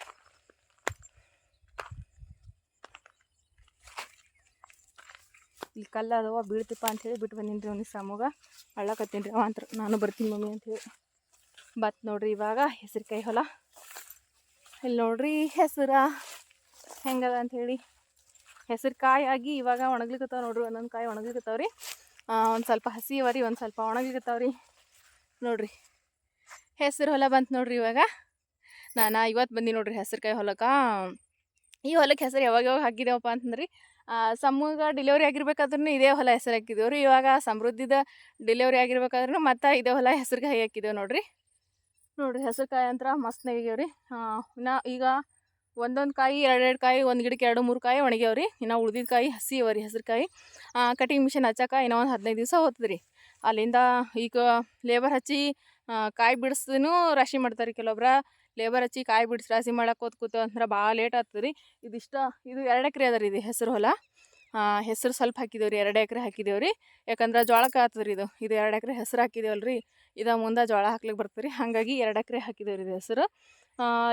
ಇಲ್ಲಿ ಕಲ್ಲು ಅದಾವ, ಬೀಳ್ತಿಪ್ಪ ಅಂಥೇಳಿ ಬಿಟ್ಟು ಬಂದೀನಿ ರೀ ಅವ್ನಿಗೆ ಸಾಮೂಗ. ಅಳ್ಳಕತ್ತೀನಿ ರೀ ಅವ ಅಂತ. ನಾನು ಬರ್ತೀನಿ ಮಮ್ಮಿ ಅಂಥೇಳಿ ಬತ್ ನೋಡ್ರಿ ಇವಾಗ ಹೆಸರುಕಾಯಿ ಹೊಲ. ಇಲ್ಲಿ ನೋಡ್ರಿ ಹೆಸರ ಹೆಂಗದ ಅಂಥೇಳಿ ಹೆಸರು ಕಾಯಿ ಆಗಿ ಇವಾಗ ಒಣಗ್ಲಿಕ್ಕತ್ತಾವ ನೋಡ್ರಿ, ಒಂದೊಂದು ಕಾಯಿ ಒಣಗ್ಲಿಕತ್ತಾವ ರೀ. ಒಂದು ಸ್ವಲ್ಪ ಹಸಿ ಅವ ರೀ, ಒಂದು ಸ್ವಲ್ಪ ಒಣಗ್ಲಿಕತ್ತಾವ ರೀ. ನೋಡ್ರಿ, ಹೆಸರು ಹೊಲ ಬಂತು ನೋಡ್ರಿ ಇವಾಗ. ನಾನು ಇವತ್ತು ಬಂದಿ ನೋಡ್ರಿ ಹೆಸರುಕಾಯಿ ಹೊಲಕ್ಕೆ. ಈ ಹೊಲಕ್ಕೆ ಹೆಸರು ಯಾವಾಗ ಯಾವಾಗ ಹಾಕಿದೇವಪ್ಪ ಅಂತಂದ್ರಿ ಸಮೂಹ ಡಿಲಿವರಿ ಆಗಿರ್ಬೇಕಾದ್ರೂ ಇದೇ ಹೊಲ ಹೆಸರು ಹಾಕಿದೇವ್ರಿ ಇವಾಗ ಸಮೃದ್ಧಿದ ಡಿಲಿವರಿ ಆಗಿರ್ಬೇಕಾದ್ರೂ ಮತ್ತೆ ಇದೇ ಹೊಲ ಹೆಸರುಕಾಯಿ ಹಾಕಿದ್ದೇವೆ ನೋಡ್ರಿ. ನೋಡ್ರಿ ಹೆಸರುಕಾಯಿ ಅಂತ ಮಸ್ತ್ ನೆಗ್ಯಾವ ರೀ ಇನ್ನು ಈಗ ಒಂದೊಂದು ಕಾಯಿ, ಎರಡೆರಡು ಕಾಯಿ, ಒಂದು ಗಿಡಕ್ಕೆ ಎರಡು, ಮೂರು ಕಾಯಿ ಒಣಗ್ಯಾವ ರೀ ಇನ್ನು ಉಳ್ದಿದ ಕಾಯಿ ಹಸಿ ಅವ ರೀ ಹೆಸರುಕಾಯಿ ಕಟಿಂಗ್ ಮಿಷನ್ ಹಚ್ಚಕ್ಕೆ ಇನ್ನೂ ಒಂದು ಹದಿನೈದು ದಿವಸ ಹೋಗ್ತದೆ ರೀ ಅಲ್ಲಿಂದ ಈಗ ಲೇಬರ್ ಹಚ್ಚಿ ಕಾಯಿ ಬಿಡಿಸ್ದೂ ರಾಶಿ ಮಾಡ್ತಾರೆ ಕೆಲವೊಬ್ರ ಲೇಬರ್ ಹಚ್ಚಿ ಕಾಯಿ ಬಿಡಿಸಿ ರಾಶಿ ಮಾಡಕ್ಕೆ ಕೂತು ಅಂದ್ರೆ ಭಾಳ ಲೇಟ್ ಆಗ್ತದೆ ರೀ ಇದಿಷ್ಟ, ಇದು ಎರಡು ಎಕರೆ ಅದ ರೀ ಇದು ಹೆಸರು ಹೊಲ. ಹೆಸರು ಸ್ವಲ್ಪ ಹಾಕಿದೇವ್ರಿ, ಎರಡು ಎಕರೆ ಹಾಕಿದೇವ್ರಿ. ಯಾಕಂದ್ರೆ ಜೋಳ ಕಾತದ್ರಿ ಇದು. ಇದು ಎರಡು ಎಕರೆ ಹೆಸರು ಹಾಕಿದೇವಲ್ಲ ರೀ ಇದು ಮುಂದೆ ಜೋಳ ಹಾಕ್ಲಿಕ್ಕೆ ಬರ್ತದೆ ರೀ ಹಾಗಾಗಿ ಎರಡು ಎಕರೆ ಹಾಕಿದೇವ್ರಿ ಇದು ಹೆಸರು.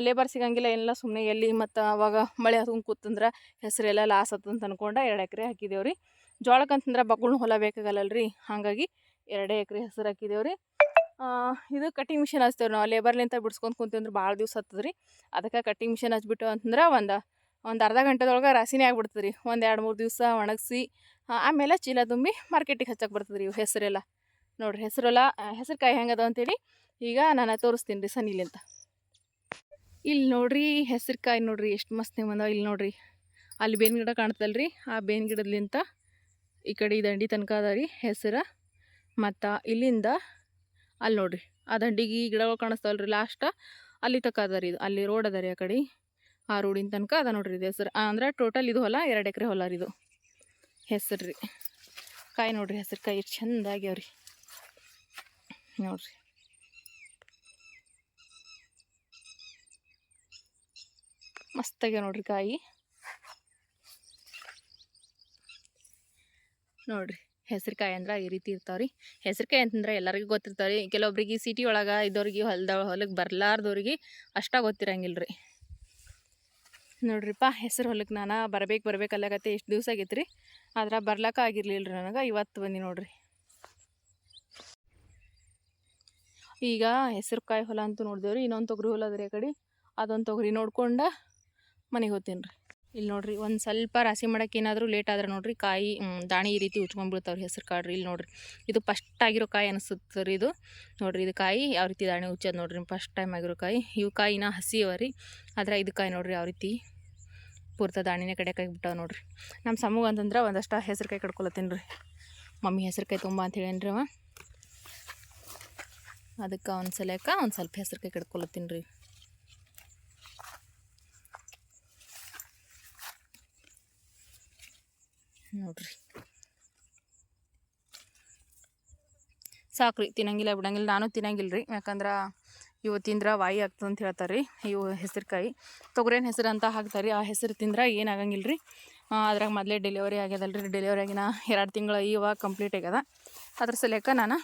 ಲೇಬರ್ ಸಿಗಂಗಿಲ್ಲ ಎಲ್ಲ ಸುಮ್ಮನೆ ಎಲ್ಲಿ ಮತ್ತು ಅವಾಗ ಮಳೆ ಹತ್ಕೊಂಡು ಕೂತಂದ್ರೆ ಹೆಸರೆಲ್ಲ ಲಾಸ್ ಆತಂತ ಅನ್ಕೊಂಡು ಎರಡು ಎಕರೆ ಹಾಕಿದೇವ್ರಿ. ಜೋಳಕ್ಕಂತಂದ್ರೆ ಬಗ್ಗಳ್ನ ಹೊಲ ಬೇಕಾಗಲ್ಲ ರೀ ಹಾಗಾಗಿ ಎರಡೇ ಎಕರೆ ಹೆಸರು ಹಾಕಿದೇವ್ರಿ. ಇದು ಕಟ್ಟಿಂಗ್ ಮಿಷಿನ್ ಹಚ್ತೇವೆ ನಾವು ಲೇಬರ್ಲಿಂತ ಬಿಡ್ಸ್ಕೊಂಡು ಕುಂತೀವಂದ್ರೆ ಭಾಳ ದಿವಸ ಹತ್ತದ್ರಿ. ಅದಕ್ಕೆ ಕಟ್ಟಿಂಗ್ ಮಿಷಿನ್ ಹಚ್ಬಿಟ್ಟು ಅಂತಂದ್ರೆ ಒಂದು ಒಂದು ಅರ್ಧ ಗಂಟೆದೊಳಗೆ ರಾಸಿನೇ ಆಗ್ಬಿಡ್ತದೆ ರೀ ಒಂದು ಎರಡು ಮೂರು ದಿವಸ ಒಣಗಿಸಿ ಆಮೇಲೆ ಚೀಲ ತುಂಬಿ ಮಾರ್ಕೆಟಿಗೆ ಹಚ್ಚಕ್ಕೆ ಬರ್ತದೆ ರೀ ಇವು ಹೆಸರೆಲ್ಲ. ನೋಡಿರಿ ಹೆಸರೆಲ್ಲ ಹೆಸರುಕಾಯಿ ಹೆಂಗದ ಅಂತೇಳಿ ಈಗ ನಾನು ತೋರಿಸ್ತೀನಿ ರೀ ಸನಿಲಿಂತ ಇಲ್ಲಿ ನೋಡ್ರಿ ಹೆಸರುಕಾಯಿ ನೋಡ್ರಿ ಎಷ್ಟು ಮಸ್ತ್ ಬಂದಾವ ಇಲ್ಲಿ ನೋಡ್ರಿ. ಅಲ್ಲಿ ಬೇವಿನ ಗಿಡ ಕಾಣ್ತಲ್ಲ ರೀ ಆ ಬೇವಿನ ಗಿಡದ್ಲಿಂತ ಈ ಕಡೆ ಈ ದಂಡಿ ತನಕ ಅದ ರೀ ಹೆಸರು. ಮತ್ತು ಇಲ್ಲಿಂದ ಅಲ್ಲಿ ನೋಡ್ರಿ, ಆ ದಂಡಿಗೆ ಗಿಡಗಳು ಕಾಣಿಸ್ತಾವಲ್ಲ ರೀ ಲಾಸ್ಟ್, ಅಲ್ಲಿ ತಕ್ಕ ಅದ ರೀ ಇದು, ಅಲ್ಲಿ ರೋಡ್ ಅದ ರೀ ಆ ಕಡೆ. ಆ ರೋಡಿನ ತನಕ ಅದ ನೋಡ್ರಿ ಇದು ಹೆಸರು. ಅಂದ್ರೆ ಟೋಟಲ್ ಇದು ಹೊಲ ಎರಡು ಎಕರೆ ಹೊಲ ಇದು. ಹೆಸರು ರೀ. ಕಾಯಿ ನೋಡ್ರಿ ಹೆಸರು ಕಾಯಿ ಎಷ್ಟು ಚಂದ ಆಗ್ಯಾವ ರೀ ನೋಡ್ರಿ ಮಸ್ತಾಗ್ಯಾವ ನೋಡ್ರಿ ಕಾಯಿ. ನೋಡ್ರಿ ಹೆಸರುಕಾಯಿ ಅಂದ್ರೆ ಈ ರೀತಿ ಇರ್ತಾವ್ರಿ. ಹೆಸರುಕಾಯಿ ಅಂತಂದ್ರೆ ಎಲ್ಲರಿಗೂ ಗೊತ್ತಿರ್ತಾವ್ರಿ. ಕೆಲವೊಬ್ರಿಗೆ ಸಿಟಿ ಒಳಗೆ ಇದ್ದವ್ರಿಗೆ ಹೊಲ್ದ ಹೊಲಕ್ಕೆ ಬರ್ಲಾರ್ದವ್ರಿಗೆ ಅಷ್ಟ ಗೊತ್ತಿರಂಗಿಲ್ಲ ನೋಡ್ರಿಪ್ಪ ಹೆಸರು ಹೊಲಕ್ಕೆ ನಾನು ಬರ್ಬೇಕು ಬರ್ಬೇಕು ಅಲ್ಲಾಗತ್ತೆ, ಎಷ್ಟು ದಿವಸ ಆಗೈತೆ ರೀ ಆದ್ರೆ ಬರ್ಲಕ್ಕ ಆಗಿರಲಿಲ್ಲ ರೀ ನನಗೆ, ಇವತ್ತು ಬನ್ನಿ ನೋಡ್ರಿ. ಈಗ ಹೆಸರು ಕಾಯಿ ಹೊಲ ಅಂತೂ ನೋಡಿದೇವ್ರಿ, ಇನ್ನೊಂದು ತೊಗರಿ ಹೊಲ ಅದ್ರಿ ಆ ಕಡೆ ಅದೊಂದು ತೊಗರಿ ನೋಡ್ಕೊಂಡು ಮನೆಗೆ ಹೋಗ್ತೀನಿ ರೀ ಇಲ್ಲಿ ನೋಡ್ರಿ, ಒಂದು ಸ್ವಲ್ಪ ರಾಶಿ ಮಾಡೋಕೆ ಏನಾದರೂ ಲೇಟ್ ಆದ್ರೆ ನೋಡ್ರಿ, ಕಾಯಿ ದಾಣಿ ಈ ರೀತಿ ಉಚ್ಕೊಂಡ್ ಬೀಳ್ತಾವ್ರಿ ಹೆಸರು ಕಾಡ್ರಿ ಇಲ್ಲಿ ನೋಡ್ರಿ. ಇದು ಫಸ್ಟ್ ಆಗಿರೋ ಕಾಯಿ ಅನಿಸುತ್ತೆ ರೀ ಇದು. ನೋಡ್ರಿ ಇದು ಕಾಯಿ, ಯಾವ ರೀತಿ ದಾಣಿ ಉಚ್ಚೋದು ನೋಡ್ರಿ ಫಸ್ಟ್ ಟೈಮ್ ಆಗಿರೋ ಕಾಯಿ. ಇವು ಕಾಯಿನ ಹಸಿ ಅವ ರೀ. ಆದ್ರೆ ಇದು ಕಾಯಿ ನೋಡ್ರಿ ಯಾವ ರೀತಿ ಪೂರ್ತ ದಾಣಿನೇ ಕಡೆಕಾಗಿ ಬಿಟ್ಟಾವ ನೋಡ್ರಿ. ನಮ್ಮ ಸಮೂಹ ಅಂತಂದ್ರೆ ಒಂದಷ್ಟು ಹೆಸರು ಕಾಯಿ ಕಡ್ಕೊಳತ್ತೀನಿ ರೀ. ಮಮ್ಮಿ ಹೆಸರು ಕಾಯಿ ತುಂಬ ಅಂತ ಹೇಳೇನ್ರಿ ಅವ. ಅದಕ್ಕೆ ಒಂದು ಸಲಕ್ಕ ಒಂದು ಸ್ವಲ್ಪ ಹೆಸರು ಕಾಯಿ ಕಡ್ಕೊಳತ್ತೀನಿ ರೀ. ನೋಡ್ರಿ. ಸಾಕ್ರಿ, ತಿನ್ನಂಗಿಲ್ಲ, ಬಿಡಂಗಿಲ್ಲ, ನಾನು ತಿನ್ನಂಗಿಲ್ಲ ರೀ ಯಾಕಂದ್ರೆ ಇವು ತಿಂದ್ರೆ ವಾಯಿ ಆಗ್ತದೆ ಅಂತ ಹೇಳ್ತಾರೆ ರೀ ಇವು ಹೆಸರುಕಾಯಿ ತೊಗರೇನು ಹೆಸರು ಅಂತ ಹಾಕ್ತಾರೆ ಆ ಹೆಸರು ತಿಂದ್ರೆ ಏನಾಗಂಗಿಲ್ಲ ರೀ ಅದ್ರಾಗ ಮೊದಲೇ ಡೆಲಿವರಿ ಆಗ್ಯದಲ್ಲ ರೀ ಡೆಲಿವರಿ ಆಗಿನ ಎರಡು ತಿಂಗಳು ಇವಾಗ ಕಂಪ್ಲೀಟ್ ಆಗ್ಯದ. ಅದ್ರ ಸಲಕ ನಾನು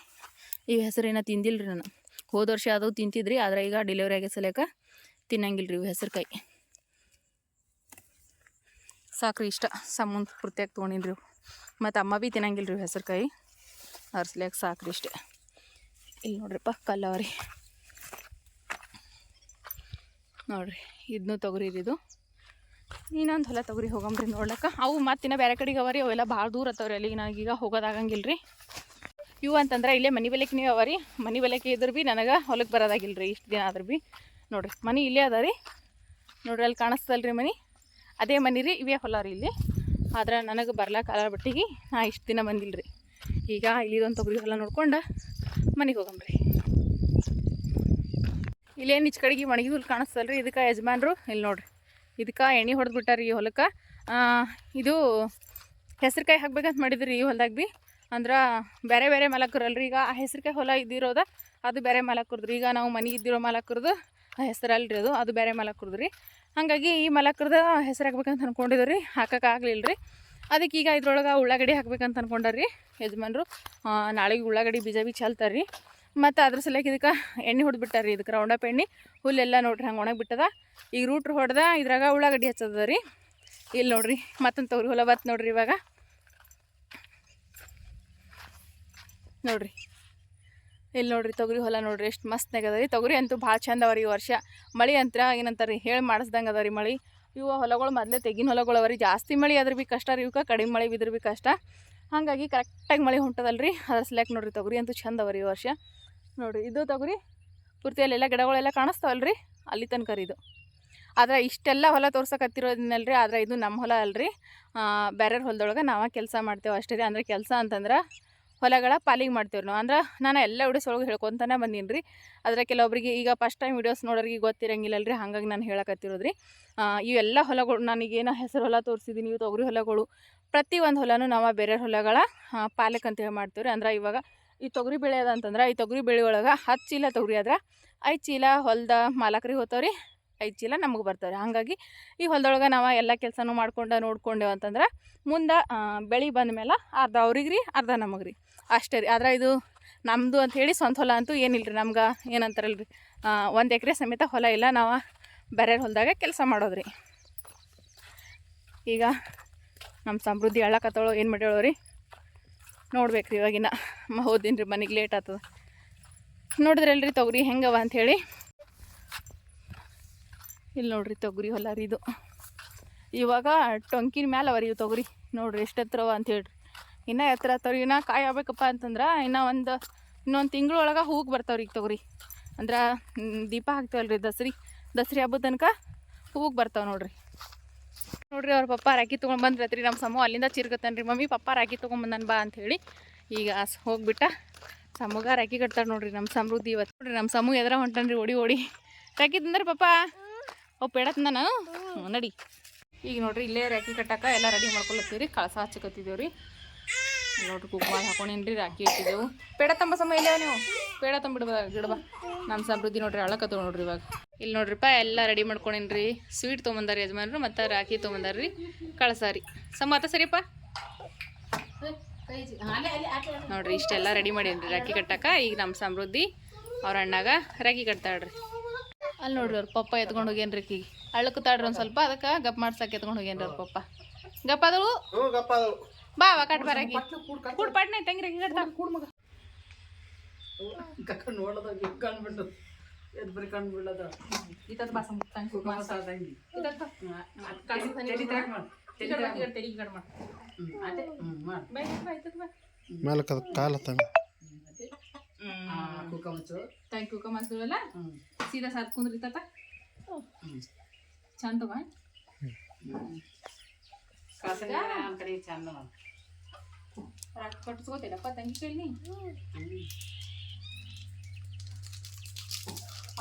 ಈ ಹೆಸರೇನ ತಿಂದಿಲ್ಲ ರೀ ನಾನು. ಹೋದ ವರ್ಷ ಅದು ತಿಂತಿದ್ರಿ, ಆದ್ರೆ ಈಗ ಡೆಲಿವರಿ ಆಗೋ ಸಲಕ ತಿನ್ನಂಗಿಲ್ಲ ರೀ ಇವು ಹೆಸರುಕಾಯಿ ಸಾಕ್ರಿ ಇಷ್ಟ. ಸಂಬಂಧ ಪೂರ್ತಿಯಾಗಿ ತೊಗೊಂಡಿನಿ ರೀ ಮತ್ತು ಅಮ್ಮ ಭೀ ತಿನ್ನಂಗಿಲ್ಲ ರೀ ಹೆಸರುಕಾಯಿ. ಅದ್ರ ಸಲಕ ಸಾಕ್ರಿ ಇಷ್ಟೇ. ಇಲ್ಲಿ ನೋಡ್ರಿಪ್ಪ ಕಲ್ಲವರಿ. ನೋಡ್ರಿ ಇದನ್ನೂ ತೊಗರಿ ಇದು ಇನ್ನೊಂದು ಹೊಲ ತೊಗರಿ ಹೋಗಂಬ್ರಿ ನೋಡ್ಲಕ್ಕ. ಅವು ಮತ್ತಿನ ಬೇರೆ ಕಡೆಗೆ ಅವರಿ, ಅವೆಲ್ಲ ಭಾಳ ದೂರ ಅತ್ತವ್ರಿ ಅಲ್ಲಿಗೆ ಈಗ ಹೋಗೋದಾಗಂಗಿಲ್ಲ ರೀ ಇವು ಅಂತಂದ್ರೆ ಇಲ್ಲೇ ಮನೆ ಬೆಲೆಕ್ಕೆ ನೀವು ಅವರಿ. ಮನೆ ಬೆಲೆಕ್ಕೆ ಇದ್ರೆ ಭೀ ನನಗೆ ಹೊಲಕ್ಕೆ ಬರೋದಾಗಿಲ್ಲ ರೀ ಇಷ್ಟು ದಿನ ಆದ್ರೆ ಭೀ ನೋಡ್ರಿ, ಮನೆ ಇಲ್ಲೇ ಅದ ರೀ ನೋಡ್ರಿ, ಅಲ್ಲಿ ಕಾಣಿಸ್ತಲ್ಲ ರೀ ಮನೆ. ಅದೇ ಮನೆ ರೀ ಇವೇ ಹೊಲ ರೀ ಇಲ್ಲಿ. ಆದ್ರೆ ನನಗೆ ಬರ್ಲಾಕ ಕಾಲ ಬಟ್ಟಿಗೆ ನಾ ಇಷ್ಟು ದಿನ ಬಂದಿಲ್ಲ ರೀ ಈಗ ಇಲ್ಲಿದೊಂದು ತೊಗರಿ ಹೊಲ ನೋಡ್ಕೊಂಡು ಮನೆಗೆ ಹೋಗಂಬ್ರಿ ಇಲ್ಲೇನು ಈಚ ಕಡೆಗೆ ಒಣಗಿ ಹುಲ್ ಕಾಣಿಸ್ತಲ್ಲ ರೀ ಇದಕ್ಕೆ ಯಜಮಾನ್ರು ಇಲ್ಲಿ ನೋಡ್ರಿ. ಇದಕ್ಕೆ ಎಣ್ಣೆ ಹೊಡೆದು ಬಿಟ್ಟಾರ ಈ ಹೊಲಕ್ಕೆ. ಇದು ಹೆಸರುಕಾಯಿ ಹಾಕ್ಬೇಕಂತ ಮಾಡಿದ್ರಿ ಈ ಹೊಲ್ದಾಗ ಭೀ ಅಂದ್ರೆ ಬೇರೆ ಬೇರೆ ಮಲಕರಲ್ರಿ. ಈಗ ಆ ಹೆಸರುಕಾಯಿ ಹೊಲ ಇದ್ದಿರೋದ, ಅದು ಬೇರೆ ಮಲಕರ್ದ್ರಿ. ಈಗ ನಾವು ಮನೆಗೆ ಇದ್ದಿರೋ ಆ ಹೆಸರಲ್ರಿ ಅದು. ಅದು ಬೇರೆ ಮಲಕರ್ದು ರೀ ಹಾಗಾಗಿ ಈ ಮಲಕ್ರದ ಹೆಸರು ಹಾಕ್ಬೇಕಂತ ಅನ್ಕೊಂಡಿದ್ರು ರೀ ಹಾಕೋಕ್ಕಾಗಲಿಲ್ಲ ರೀ ಅದಕ್ಕೆ ಈಗ ಇದ್ರೊಳಗೆ ಉಳ್ಳಾಗಡ್ಡಿ ಹಾಕ್ಬೇಕಂತ ಅನ್ಕೊಂಡಾರ ರೀ ಯಜಮಾನ್ರು ನಾಳೆಗೆ ಉಳ್ಳಾಗಡ್ಡಿ ಬೀಜ ಬಿ ಚಲ್ತಾರೆ ರೀ ಮತ್ತು ಅದ್ರ ಸಲಕ್ಕೆ ಇದಕ್ಕೆ ಎಣ್ಣೆ ಹೊಡೆದ್ಬಿಟ್ಟಾರ ಇದಕ್ಕೆ ರೌಂಡಪ್ ಎಣ್ಣೆ ಹುಲ್ಲೆಲ್ಲ ನೋಡ್ರಿ ಹಂಗೆ ಒಣಗಿ ಬಿಟ್ಟದ. ಈಗ ರೂಟ್ರ್ ಹೊಡೆದ ಇದ್ರಾಗ ಉಳ್ಳಾಗಡ್ಡಿ ಹಚ್ಚದ ರೀ ಇಲ್ಲಿ ನೋಡ್ರಿ ಮತ್ತೊಂದು ತೊಗರಿ ಹೊಲ ಬತ್ತು ನೋಡ್ರಿ ಇವಾಗ. ನೋಡ್ರಿ. ಇಲ್ಲಿ ನೋಡ್ರಿ ತೊಗರಿ ಹೊಲ ನೋಡ್ರಿ ಎಷ್ಟು ಮಸ್ತ್ ಅದ ರೀ ತೊಗರಿ ಅಂತೂ ಭಾಳ ಚಂದ ಅವ ಈ ವರ್ಷ. ಮಳೆ ಅಂತ್ರ ಏನಂತಾರೆ ಹೇಳಿ ಮಾಡಿಸ್ದಂಗೆ ಅದ ರೀ ಮಳೆ. ಇವು ಹೊಲಗಳು ಮೊದಲೇ ತೆಗಿನ ಹೊಲಗಳು ಅವ ಜಾಸ್ತಿ ಮಳೆ ಆದ್ರೆ ಭೀ ಕಷ್ಟ ರೀ ಇವಕ್ಕೆ ಕಡಿಮೆ ಮಳೆ ಬಿದ್ರೆ ಭೀ ಕಷ್ಟ. ಹಾಗಾಗಿ ಕರೆಕ್ಟಾಗಿ ಮಳೆ ಹೊಂಟದಲ್ಲ ರೀ ಅದ್ರ ಸಲಕ್ಕೆ ನೋಡ್ರಿ ತೊಗರಿ ಅಂತೂ ಚಂದ ಅವ ಈ ವರ್ಷ. ನೋಡಿರಿ ಇದು ತೊಗರಿ. ಪೂರ್ತಿ ಅಲ್ಲೆಲ್ಲ ಗಿಡಗಳೆಲ್ಲ ಕಾಣಿಸ್ತಾವಲ್ಲ ರೀ ಅಲ್ಲಿ ತನಕ ಇದು. ಆದ್ರೆ ಇಷ್ಟೆಲ್ಲ ಹೊಲ ತೋರ್ಸಕತ್ತಿರೋದಿನಲ್ಲ ರೀ ಆದ್ರೆ ಇದು ನಮ್ಮ ಹೊಲ ಅಲ್ರಿ. ಬೇರೆಯವ್ರ ಹೊಲದೊಳಗೆ ನಾವೇ ಕೆಲಸ ಮಾಡ್ತೇವೆ ಅಷ್ಟೇ ರೀ. ಅಂದ್ರೆ ಕೆಲಸ ಅಂತಂದ್ರೆ ಹೊಲಗಳ ಪಾಲಿಗೆ ಮಾಡ್ತೀವಿ ನಾವು. ಅಂದ್ರೆ ನಾನು ಎಲ್ಲ ವಿಡಿಯೋಸ್ ಒಳಗೆ ಹೇಳ್ಕೊತಾನೆ ಬಂದೀನಿ ರೀ. ಆದರೆ ಕೆಲವೊಬ್ಬರಿಗೆ ಈಗ ಫಸ್ಟ್ ಟೈಮ್ ವಿಡಿಯೋಸ್ ನೋಡೋರಿಗೆ ಗೊತ್ತಿರಂಗಿಲ್ಲ ರೀ ಹಾಗಾಗಿ ನಾನು ಹೇಳಕತ್ತಿರೋದು ರೀ ಇವೆಲ್ಲ ಹೊಲಗಳು ನನಗೇನು ಹೆಸರು ಹೊಲ ತೋರಿಸಿದ್ದೀನಿ ಇವು ತೊಗರಿ ಹೊಲಗಳು. ಪ್ರತಿ ಒಂದು ಹೊಲನೂ ನಾವು ಬೇರೆ ಹೊಲಗಳ ಪಾಲಕ್ ಅಂತೇಳಿ ಮಾಡ್ತೀವಿ ರೀ. ಅಂದ್ರೆ ಇವಾಗ ಈ ತೊಗರಿ ಬೆಳೆ ಅದ ಅಂತಂದ್ರೆ, ಈ ತೊಗರಿ ಬೆಳೆ ಒಳಗೆ ಹತ್ತು ಚೀಲ ತೊಗರಿ ಆದ್ರೆ, ಐದು ಚೀಲ ಹೊಲದ ಮಾಲಕರಿಗೆ ಹೋಗ್ತಾವ್ರಿ ಐದು ಚೀಲ ನಮಗೆ ಬರ್ತಾರೆ ಹಾಗಾಗಿ ಈ ಹೊಲದೊಳಗೆ ನಾವು ಎಲ್ಲ ಕೆಲಸನೂ ಮಾಡ್ಕೊಂಡು ನೋಡ್ಕೊಂಡೆವು ಅಂತಂದ್ರೆ, ಮುಂದೆ ಬೆಳೆ ಬಂದ ಮೇಲೆ ಅರ್ಧ ಅವ್ರಿಗೆ ರೀ, ಅರ್ಧ ನಮಗೆ ರೀ. ಅಷ್ಟೇ ರೀ. ಆದ್ರೆ ಇದು ನಮ್ಮದು ಅಂತ ಹೇಳಿ ಸ್ವಂತ ಹೊಲ ಅಂತೂ ಏನಿಲ್ಲ ರೀ ನಮ್ಗೆ ಏನಂತಾರಲ್ಲ ರೀ ಒಂದು ಎಕರೆ ಸಮೇತ ಹೊಲ ಇಲ್ಲ. ನಾವು ಬೇರೆ ಹೊಲದಾಗ ಕೆಲಸ ಮಾಡೋದ್ರಿ. ಈಗ ನಮ್ಮ ಸಮೃದ್ಧಿ ಹೇಳಕತ್ತವಳು ಏನು ಮಾಡ್ಯಾಳೋ ರೀ? ನೋಡ್ಬೇಕು ರೀ ಇವಾಗಿನ. ಹೋದಿನಿ ರೀ ಮನೆಗೆ ಲೇಟ್ ಆತದ. ನೋಡಿದ್ರಲ್ರಿ ತೊಗರಿ ಹೆಂಗವ ಅಂಥೇಳಿ ಇಲ್ಲಿ ನೋಡ್ರಿ ತೊಗರಿ ಹೊಲ ರೀ ಇದು. ಇವಾಗ ಟೊಂಕಿನ ಮ್ಯಾಲೆ ಅವ ರೀ ಇವು ತೊಗರಿ. ನೋಡ್ರಿ ಎಷ್ಟು ಹತ್ರವ ಅಂತ ಹೇಳ್ರಿ. ಇನ್ನೂ ಎತ್ತರ ಹತ್ತವ್ರಿ ಇನ್ನೂ ಕಾಯಿ ಆಗ್ಬೇಕಪ್ಪ ಅಂತಂದ್ರೆ ಇನ್ನೂ ಒಂದು ಇನ್ನೊಂದು ತಿಂಗಳೊಳಗೆ ಹೂಗೆ ಬರ್ತಾವ್ರಿ ಈಗ ತಗೋರಿ. ಅಂದ್ರೆ ದೀಪ ಹಾಕ್ತೇವಲ್ರಿ ದಸರಿ. ದಸರಿ ಹಬ್ಬದ ತನಕ ಹೂಗೆ ಬರ್ತಾವೆ ನೋಡ್ರಿ. ನೋಡ್ರಿ ಅವ್ರ ಪಪ್ಪ ರಾಕಿ ತೊಗೊಂಡು ಬಂದ್ರತ್ರಿ ನಮ್ಮ ಸಮೂಹ ಅಲ್ಲಿಂದ ಚಿರ್ಗತ್ತಾನ ರೀ ಮಮ್ಮಿ, ಪಪ್ಪ ರಾಖಿ ತೊಗೊಂಬಂದನ್ ಬಾ ಅಂತ ಹೇಳಿ ಈಗ ಹೋಗ್ಬಿಟ್ಟ. ಸಮೂಗ ರಾಕಿ ಕಟ್ತಾರೆ ನೋಡ್ರಿ ನಮ್ಮ ಸಮೃದ್ಧಿ ಇವತ್ತು ನೋಡ್ರಿ ನಮ್ಮ ಸಮೂಹ ಎದ್ರ ಹೊಂಟನ್ರಿ ಓಡಿ ಓಡಿ. ರಾಕಿ ತಂದ್ರಿ ಪಪ್ಪ? ಅವು ಪೇಡ ತಂದ ನಾನು ನಡಿ. ಈಗ ನೋಡ್ರಿ ಇಲ್ಲೇ ರಾಕಿ ಕಟ್ಟಾಕ ಎಲ್ಲ ರೆಡಿ ಮಾಡ್ಕೊಳತ್ತೀವಿ ರೀ ಕಳಸ ಹಚ್ಚಕತ್ತಿದ್ದೇವೆ ರೀ ನೋಡ್ರಿ ಮಾಡಿ ಹಾಕೊಂಡೇನ್ರಿ ರಾಕಿ ಇಟ್ಟಿದ್ದೆವು. ಪೇಡ ತಂಬ ಸಮ ಇಲ್ಲ ನೀವು? ಪೇಡ ತಂಬಿಡ್ಬ, ಗಿಡಬ. ನಮ್ಮ ಸಮೃದ್ಧಿ ನೋಡ್ರಿ ಅಳಕತ್ತವ ನೋಡ್ರಿ ಇವಾಗ. ಇಲ್ಲಿ ನೋಡ್ರಿಪ್ಪ, ಎಲ್ಲ ರೆಡಿ ಮಾಡ್ಕೊಂಡೇನ್ರಿ. ಸ್ವೀಟ್ ತೊಗೊಂಬಂದಾರ ಯಜಮಾನ್ರು ಮತ್ತು ರಾಖಿ ತೊಗೊಂಬಂದಾರ್ರಿ ರೀ ಕಳಸ ರೀ ಸಮ್ಮತ್ತ ಸರಿಯಪ್ಪ? ನೋಡ್ರಿ, ಇಷ್ಟೆಲ್ಲ ರೆಡಿ ಮಾಡೇನ್ರಿ ರಾಖಿ ಕಟ್ಟಾಕ. ಈಗ ನಮ್ಮ ಸಮೃದ್ಧಿ ಅವ್ರ ಅಣ್ಣಾಗ ರಾಖಿ ಕಟ್ತಾಳ್ರಿ. ಅಲ್ಲಿ ನೋಡ್ರಿ ಅವ್ರ ಪಪ್ಪ ಎತ್ಕೊಂಡು ಹೋಗೇನ್ರಿ ಕಿ ಅಳ್ಳಕತ್ತಾಡ್ರಿ ಒಂದು ಸ್ವಲ್ಪ, ಅದಕ್ಕೆ ಗಪ್ ಮಾಡ್ಸಕ್ಕೆ ಎತ್ಕೊಂಡು ಹೋಗೇನ್ರಿ ಅವ್ರ ಪಪ್ಪ. ಗಪ್ಪ ಬಾ ಅವ ಕಟ್ ಬರಾಗಿ ಕೂಡ್ ಪಾಟ್ನೆ ತಂಗ್ರಿ ಕಟ್ತಾ ಕೂಡ್ ಮಗ. ಕಕ್ಕ ನೋಡೋದಾಗ ಎದ್ ಬರೀ ಕಂಡ್ಬಿಡೋದ ಇತ್ತದ ಬಾಸ ಮುಕ್ತಾಂಗ್ ಕೂಡ್ ಮಾಸ ತಂಗಿ. ಇತ್ತದ ಮಾಡು. ತಲೆ ತೆಗ್ ಮಾಡು. ಕಟ್ ಮಾಡು. ಅದೇ ಮಾಡು. ಬೈ ಇತ್ತದ ಬಾ ಅದು ಕಾಲ ತಂಗ. ಮುಚ್ಚು. ಸೀದಾ ಸಾತ್ ಕುಂದ್ರಿ ತಾತ ಚಂದ ತಗೋ ಕಳಸ ನಮ್ಮ ಕಡೆ ಚಂದ ಮಾಡು. ರಾಕ್ ಕಟ್ಸ್ಕೋತೀರಪ್ಪ ತಂಗಿ ಕೇಳಿ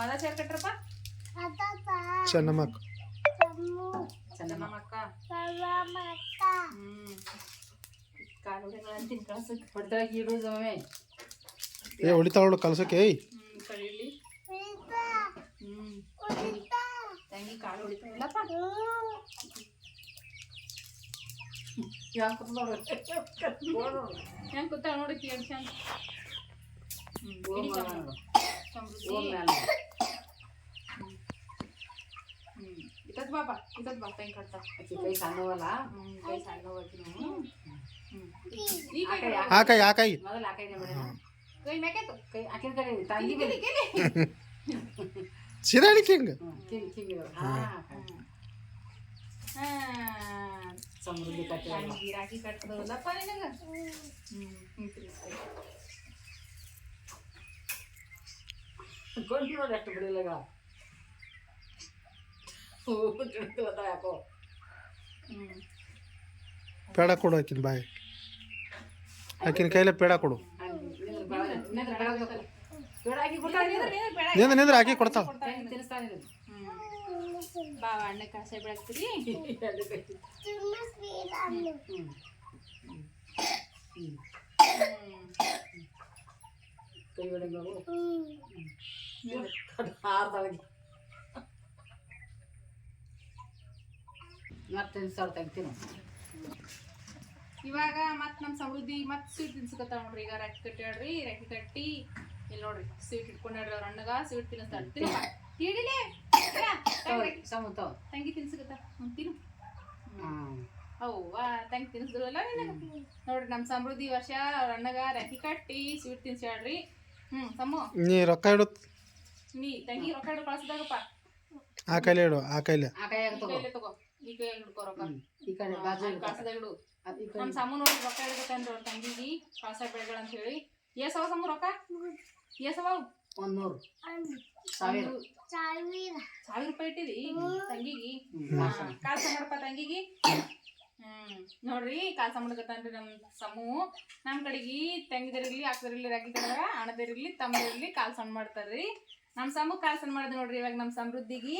ಅದ ಸೇರ್ ಕಟ್ರಪ್ಪ? ಚೆನ್ನಮ್ಮಕ್ಕ. ಕಳ್ಸಕ್ಕೆ ಹೊಡ್ದಾಗ ಇಡು ಜಮೆ ಏ ಹೊಡಿತಾವಳು ಕಲ್ಸಕ್ಕೆ ಕಳೀಲಿ ಕಾಳು ಹೊಡಿತಾವಲ್ಲಪ್ಪ ಯಾಕೆ ಕೂತ್ಕೊಳ್ಳೋದು? ಹೆಂಗೆ ಕೂತಾಳ ನೋಡಿ ಕೇಳಿ ಚಂದ ಹ್ಮ್, ಓಂ ಇಡಿ ಮಾಡು. ಚಂದ. ಸಮೃದ್ಧಿ ಓಂ ಮೇಲೆ. ಹ್ಮ್ ಇತತ್ ಬಾಪ ಇತತ್ ಬಾ ಕೈ ಕಟ್ತಾ ಕೈ ಸಣ್ಣವಲ್ಲ ಕೈ ಸಣ್ಣ ನಾವು ಆಕಾಯಿ ಮೊದಲು ಕೈ ಮ್ಯಾಕೆತ್ತು ಕೈ ಆಕಿನ ಕಡೆ ತಂಗಿ ಹಿಂಗೆ ಕಿಂಗ್ ಕಿಂಗ್ ಹಾ ಸಮೃದ್ಧಿ ಕಟ್ಟಿರಲ್ಲ ತಂಗಿ ರಾಖಿ ಕಟ್ಟದವಲ್ಲಪ್ಪ ನಿನಗ ಹ್ಮ್ ಹ್ಮ್ ತಿರ್ಗಿಸ್ಕೊ. ಗೊಂಡು ನೋಡಿ ಎಷ್ಟು ಬಿಡಿಲ್ಲ ಈಗ ಹೂ ತಿಳ್ಕೊಳತ್ತ ಯಾಕೋ ಹ್ಮ್ ಪೇಡ ಕೊಡು ಆಕಿನ ಬಾಯಿ ಆಕಿನ ಕೈಲೇ ಪೇಡ ಕೊಡು ಹಂಗೆ ನಿಂದ್ರ ಬೆಳಗ್ಗೆ ನಿಂದ್ರ ಹೆಂಗೆ ತಿನ್ನಿಸ್ತಾನೆ ಇದು? ಹ್ಮ್. ಬಾವ ಅಣ್ಣ ಕಾಸೆ ಬೆಳಗ್ತೀರಿ ಎರಡು ಕೈ. ತುಂಬ ಸ್ವೀಟ್ ಅನ್ನು ಹ್ಮ್. ಹ್ಮ್. ಕೈ ಹೊಡೆದು ನಾವು ಹಾರ್ದೊಳಗೆ ಮತ್ತೆ ಸಾವಿರ ತೆಗ್ತೀನಿ ಇವಾಗ ಮತ್ ನಮ್ ಸಮೃದ್ಧಿ ಮತ್ ಸ್ವೀಟ್ ತಿನ್ಸಕತ್ತಾವ ನೋಡ್ರಿ ಈಗ ರಾಖಿ ಕಟ್ಟಾಡ್ರಿ ರಾಖಿ ಕಟ್ಟಿ ಇಲ್ಲಿ ನೋಡ್ರಿ ಸ್ವೀಟ್ ಇಟ್ಕೊಂಡ್ರಿ ಅವ್ರ ಅಣ್ಣಗ ಸ್ವೀಟ್ ತಿನ್ನಿಸ್ತಾಳ ತಿನ್ನಪ್ಪ ಹಿಡಿಲೆ. ಸಮುತ ತಂಗಿ ತಿನ್ಸಕತ್ತ? ಹ್ಮ್ ತಿನ್ನು. ಹಾಂ. ಅವ್ವ ತಂಗಿ ತಿನ್ಸಿದ್ರಲ್ಲ ನೋಡ್ರಿ ನಮ್ಮ ಸಮೃದ್ಧಿ ವರ್ಷ ಅವ್ರ ಅಣ್ಣಗ ರಾಖಿ ಕಟ್ಟಿ ಸ್ವೀಟ್ ತಿನ್ಸ್ಯಾಡ್ರಿ ಹ್ಞೂ ಸಮ್ಮು ನೀ ರೊಕ್ಕ ಇಡು. ನೀ ತಂಗಿ ರೊಕ್ಕ ಇಡು ಕಳ್ಸದಾಗಪ್ಪ. ಆ ಕೈಲೇ ಇಡು ಆ ಕೈಲೇ. ಆ ಕೈಯಾಗ ಈ ತಗೋ ಕೈಲೇ ತಗೋ. ಈ ಕೈಯಾಗ ಹಿಡ್ಕೋ ರೊಕ್ಕ. ಈ ಕಡೆ ಬಾಜು. ಕಳ್ಸದಾಗ ಇಡು. ನಮ್ಮ ಸಮ್ಮು ನೋಡಿ ರೊಕ್ಕ ಇಡ್ಬೇಕಂದ್ರೆ ಅವ್ರ ತಂಗಿಗಿ ಕಳ್ಸ ಬೆಳೆಗಳ ಅಂತ ಹೇಳಿ. ಅವ ಸಮ್ಮು ರೊಕ್ಕ? ಏಸವ ಒಂದ್ ನೂರು ಅನ್ನು ಸಾವಿರ. ಸಾವಿರ ಸಾವಿರ ರೂಪಾಯಿ ಇಟ್ಟಿದಿ ತಂಗಿಗಿ. ಹ್ಮ್. ಕಾಲ್ಸ ಮಾಡಪ್ಪ ತಂಗಿಗಿ. ಹ್ಮ್. ನೋಡ್ರಿ ಕಾಲ್ ನಮ್ ಸಮೂ. ನಮ್ ಕಡೆಗಿ ತಂಗಿದರಿರ್ಲಿ ಅಕ್ಕದಿರ್ಲಿ ರಾಗಿ ಅಣದಿರ್ಲಿ ತಮ್ಮದಿರ್ಲಿ ಕಾಲ್ ಸಣ್ಣ ಮಾಡ್ತಾರ್ರಿ. ನಮ್ ಸಮೂ ಕಾಲ್ ಸಣ್ಣ ಮಾಡ್ದೆ ನೋಡ್ರಿ ಇವಾಗ ನಮ್ ಸಮೃದ್ಧಿಗಿ.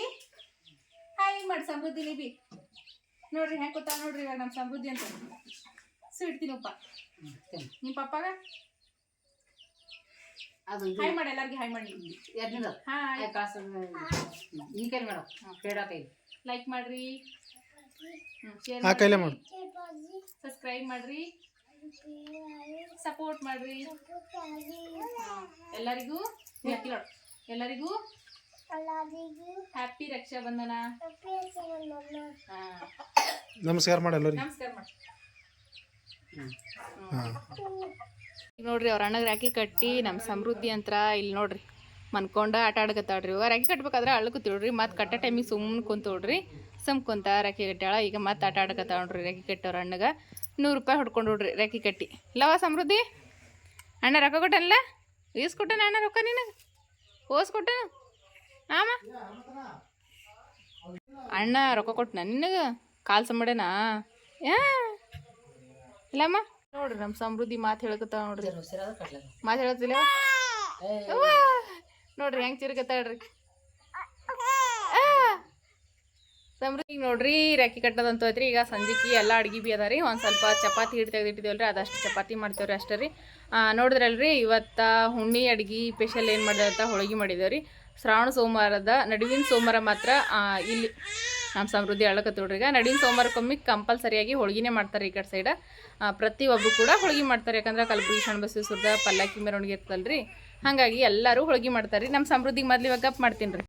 ಹಾಯ್ ಮಾಡಿ ಸಮೃದ್ಧಿ ಬಿ? ನೋಡ್ರಿ ಹೆಂಗ್ ಗೊತ್ತಾ ನೋಡ್ರಿ ಇವಾಗ ನಮ್ ಸಮೃದ್ಧಿ ಅಂತ. ಸ್ವೀಟ್ ತಿನ್ನಪ್ಪ ಹ್ಮ್, ತಿನ್ನು. ನಿಮ್ ಪಪ್ಪಾಗ? ಅದು ಹಾಯ್ ಮಾಡಿ ಎಲ್ಲರಿಗೆ ಹಾಯ್ ಮಾಡಿ. ಎದ್ನಿಂದ ಹಾಯ್ ಆಯ್ ಕಾಸು. ಈ ಕೈ ಮೇಡಮ್ ಪೇಡ ಕೈ ಲೈಕ್ ಮಾಡ್ರಿ. ಶೇರ್ ಆ ಕೈಲೇ ಮಾಡು. ಸಬ್ಸ್ಕ್ರೈಬ್ ಮಾಡ್ರಿ. ಸಪೋರ್ಟ್ ಮಾಡ್ರಿ. ಎಲ್ಲರಿಗೂ ಎಲ್ಲರಿಗೂ ಹ್ಯಾಪಿ ರಕ್ಷಾ ಬಂಧನ ಹಾ, ನಮಸ್ಕಾರ ಮಾಡಿ ಎಲ್ಲರಿಗೂ. ನಮಸ್ಕಾರ ಮಾಡಿ. ಹಾಂ. ನೋಡ್ರಿ ಅವ್ರ ಅಣ್ಣಗೆ ರಾಖಿ ಕಟ್ಟಿ ನಮ್ಮ ಸಮೃದ್ಧಿ ಅಂತ ಇಲ್ಲಿ ನೋಡ್ರಿ. ಮನ್ಕೊಂಡ ಆಟ ಆಡಕತ್ತಾಳ್ರಿ. ಇವಾಗ ರಾಖಿ ಕಟ್ಬೇಕಾದ್ರೆ ತಿಳ್ರಿ, ಮತ್ತೆ ಕಟ್ಟ ಟೈಮಿಗೆ ಸುಮ್ಮನೆ ಕುಂತೋಡ್ರಿ ಸುಮ್ ಕುಂತ ರಾಖಿ ಕಟ್ಟಾಳ ಈಗ ಮತ್ತೆ ಆಟ ಆಡಕತ್ತಾಳ ನೋಡ್ರಿ ರಾಖಿ ಕಟ್ಟವ್ರ ಅಣ್ಣಗೆ. ನೂರು ರೂಪಾಯಿ ಹೊಡ್ಕೊಂಡು ನೋಡ್ರಿ ರಾಖಿ ಕಟ್ಟಿ. ಲವ ಸಮೃದ್ಧಿ? ಅಣ್ಣ ರೊಕ್ಕ ಕೊಟ್ಟಲ್ಲ ಈಸ್ಕೊಟ್ಟನ ಅಣ್ಣ ರೊಕ್ಕ ನಿನಗೆ? ಓಸ್ಕೊಟ್ಟನ? ಆಮ? ಅಣ್ಣ ರೊಕ್ಕ ಕೊಟ್ಟನ ನಿನಗೆ? ಕಾಲ್ ಸಂಬಡನಾ? ಯಾ? ಇಲ್ಲಮ್ಮ? ನೋಡ್ರಿ ನಮ್ಮ ಸಮೃದ್ಧಿ ಮಾತು ಹೇಳಕತ್ತಾವ ನೋಡ್ರಿ. ಮಾತ್ ಹೇಳತ್ತಿಲ್ಲ! ನೋಡ್ರಿ ಹೆಂಗ್ ಚಿರಕತ್ತಾಳ್ರಿ ಸಮೃದ್ಧಿ ನೋಡ್ರಿ ರೆಕ್ಕಿ ಕಟ್ಟದಂತ ಐತ್ರಿ. ಈಗ ಸಂಜಿಕಿ ಎಲ್ಲ ಅಡ್ಗಿ ಬಿ ಅದ ರೀ ಒಂದು ಸ್ವಲ್ಪ ಚಪಾತಿ ಹಿಟ್ಟು ತೆಗೆದಿಟ್ಟಿದ್ದೇವಲ್ರಿ. ಅದಷ್ಟು ಚಪಾತಿ ಮಾಡ್ತೇವ್ರಿ ಅಷ್ಟೇ ರೀ. ನೋಡಿದ್ರಲ್ರಿ ಇವತ್ತ ಹುಣ್ಣಿ ಅಡ್ಗಿ ಸ್ಪೆಷಲ್ ಏನು ಮಾಡಿದೆ ಅಂತ ಹೋಳಿಗೆ ಮಾಡಿದೇವ್ರಿ. ಶ್ರಾವಣ ಸೋಮವಾರದ ನಡುವಿನ ಸೋಮವಾರ ಮಾತ್ರ ಇಲ್ಲಿ ನಮ್ಮ ಸಮೃದ್ಧಿ ಅಳಕತ್ತೋಡ್ರಿ ಈಗ ನಡೀನ್ ಸೋಮವಾರಕ್ಕೊಮ್ಮೆ ಕಂಪಲ್ಸರಿಯಾಗಿ ಹೋಳಿಗೆನೇ ಮಾಡ್ತಾರೆ ಈ ಕಡೆ ಸೈಡ ಪ್ರತಿಯೊಬ್ಬರು ಕೂಡ ಹೋಳಿಗೆ ಮಾಡ್ತಾರೆ. ಯಾಕಂದ್ರೆ ಕಲಬುರಗಿ ಸುರ್ದ, ಪಲ್ಲಕ್ಕಿ, ಮೆರವಣಿಗೆ ಇರ್ತಲ್ರಿ ಹಾಗಾಗಿ ಎಲ್ಲರೂ ಹೋಳಿಗೆ ಮಾಡ್ತಾರೆ. ರೀ ನಮ್ಮ ಸಮೃದ್ಧಿಗೆ ಮೊದ್ಲು ಇವಾಗ ಗಪ್ ಮಾಡ್ತೀನಿ ರೀ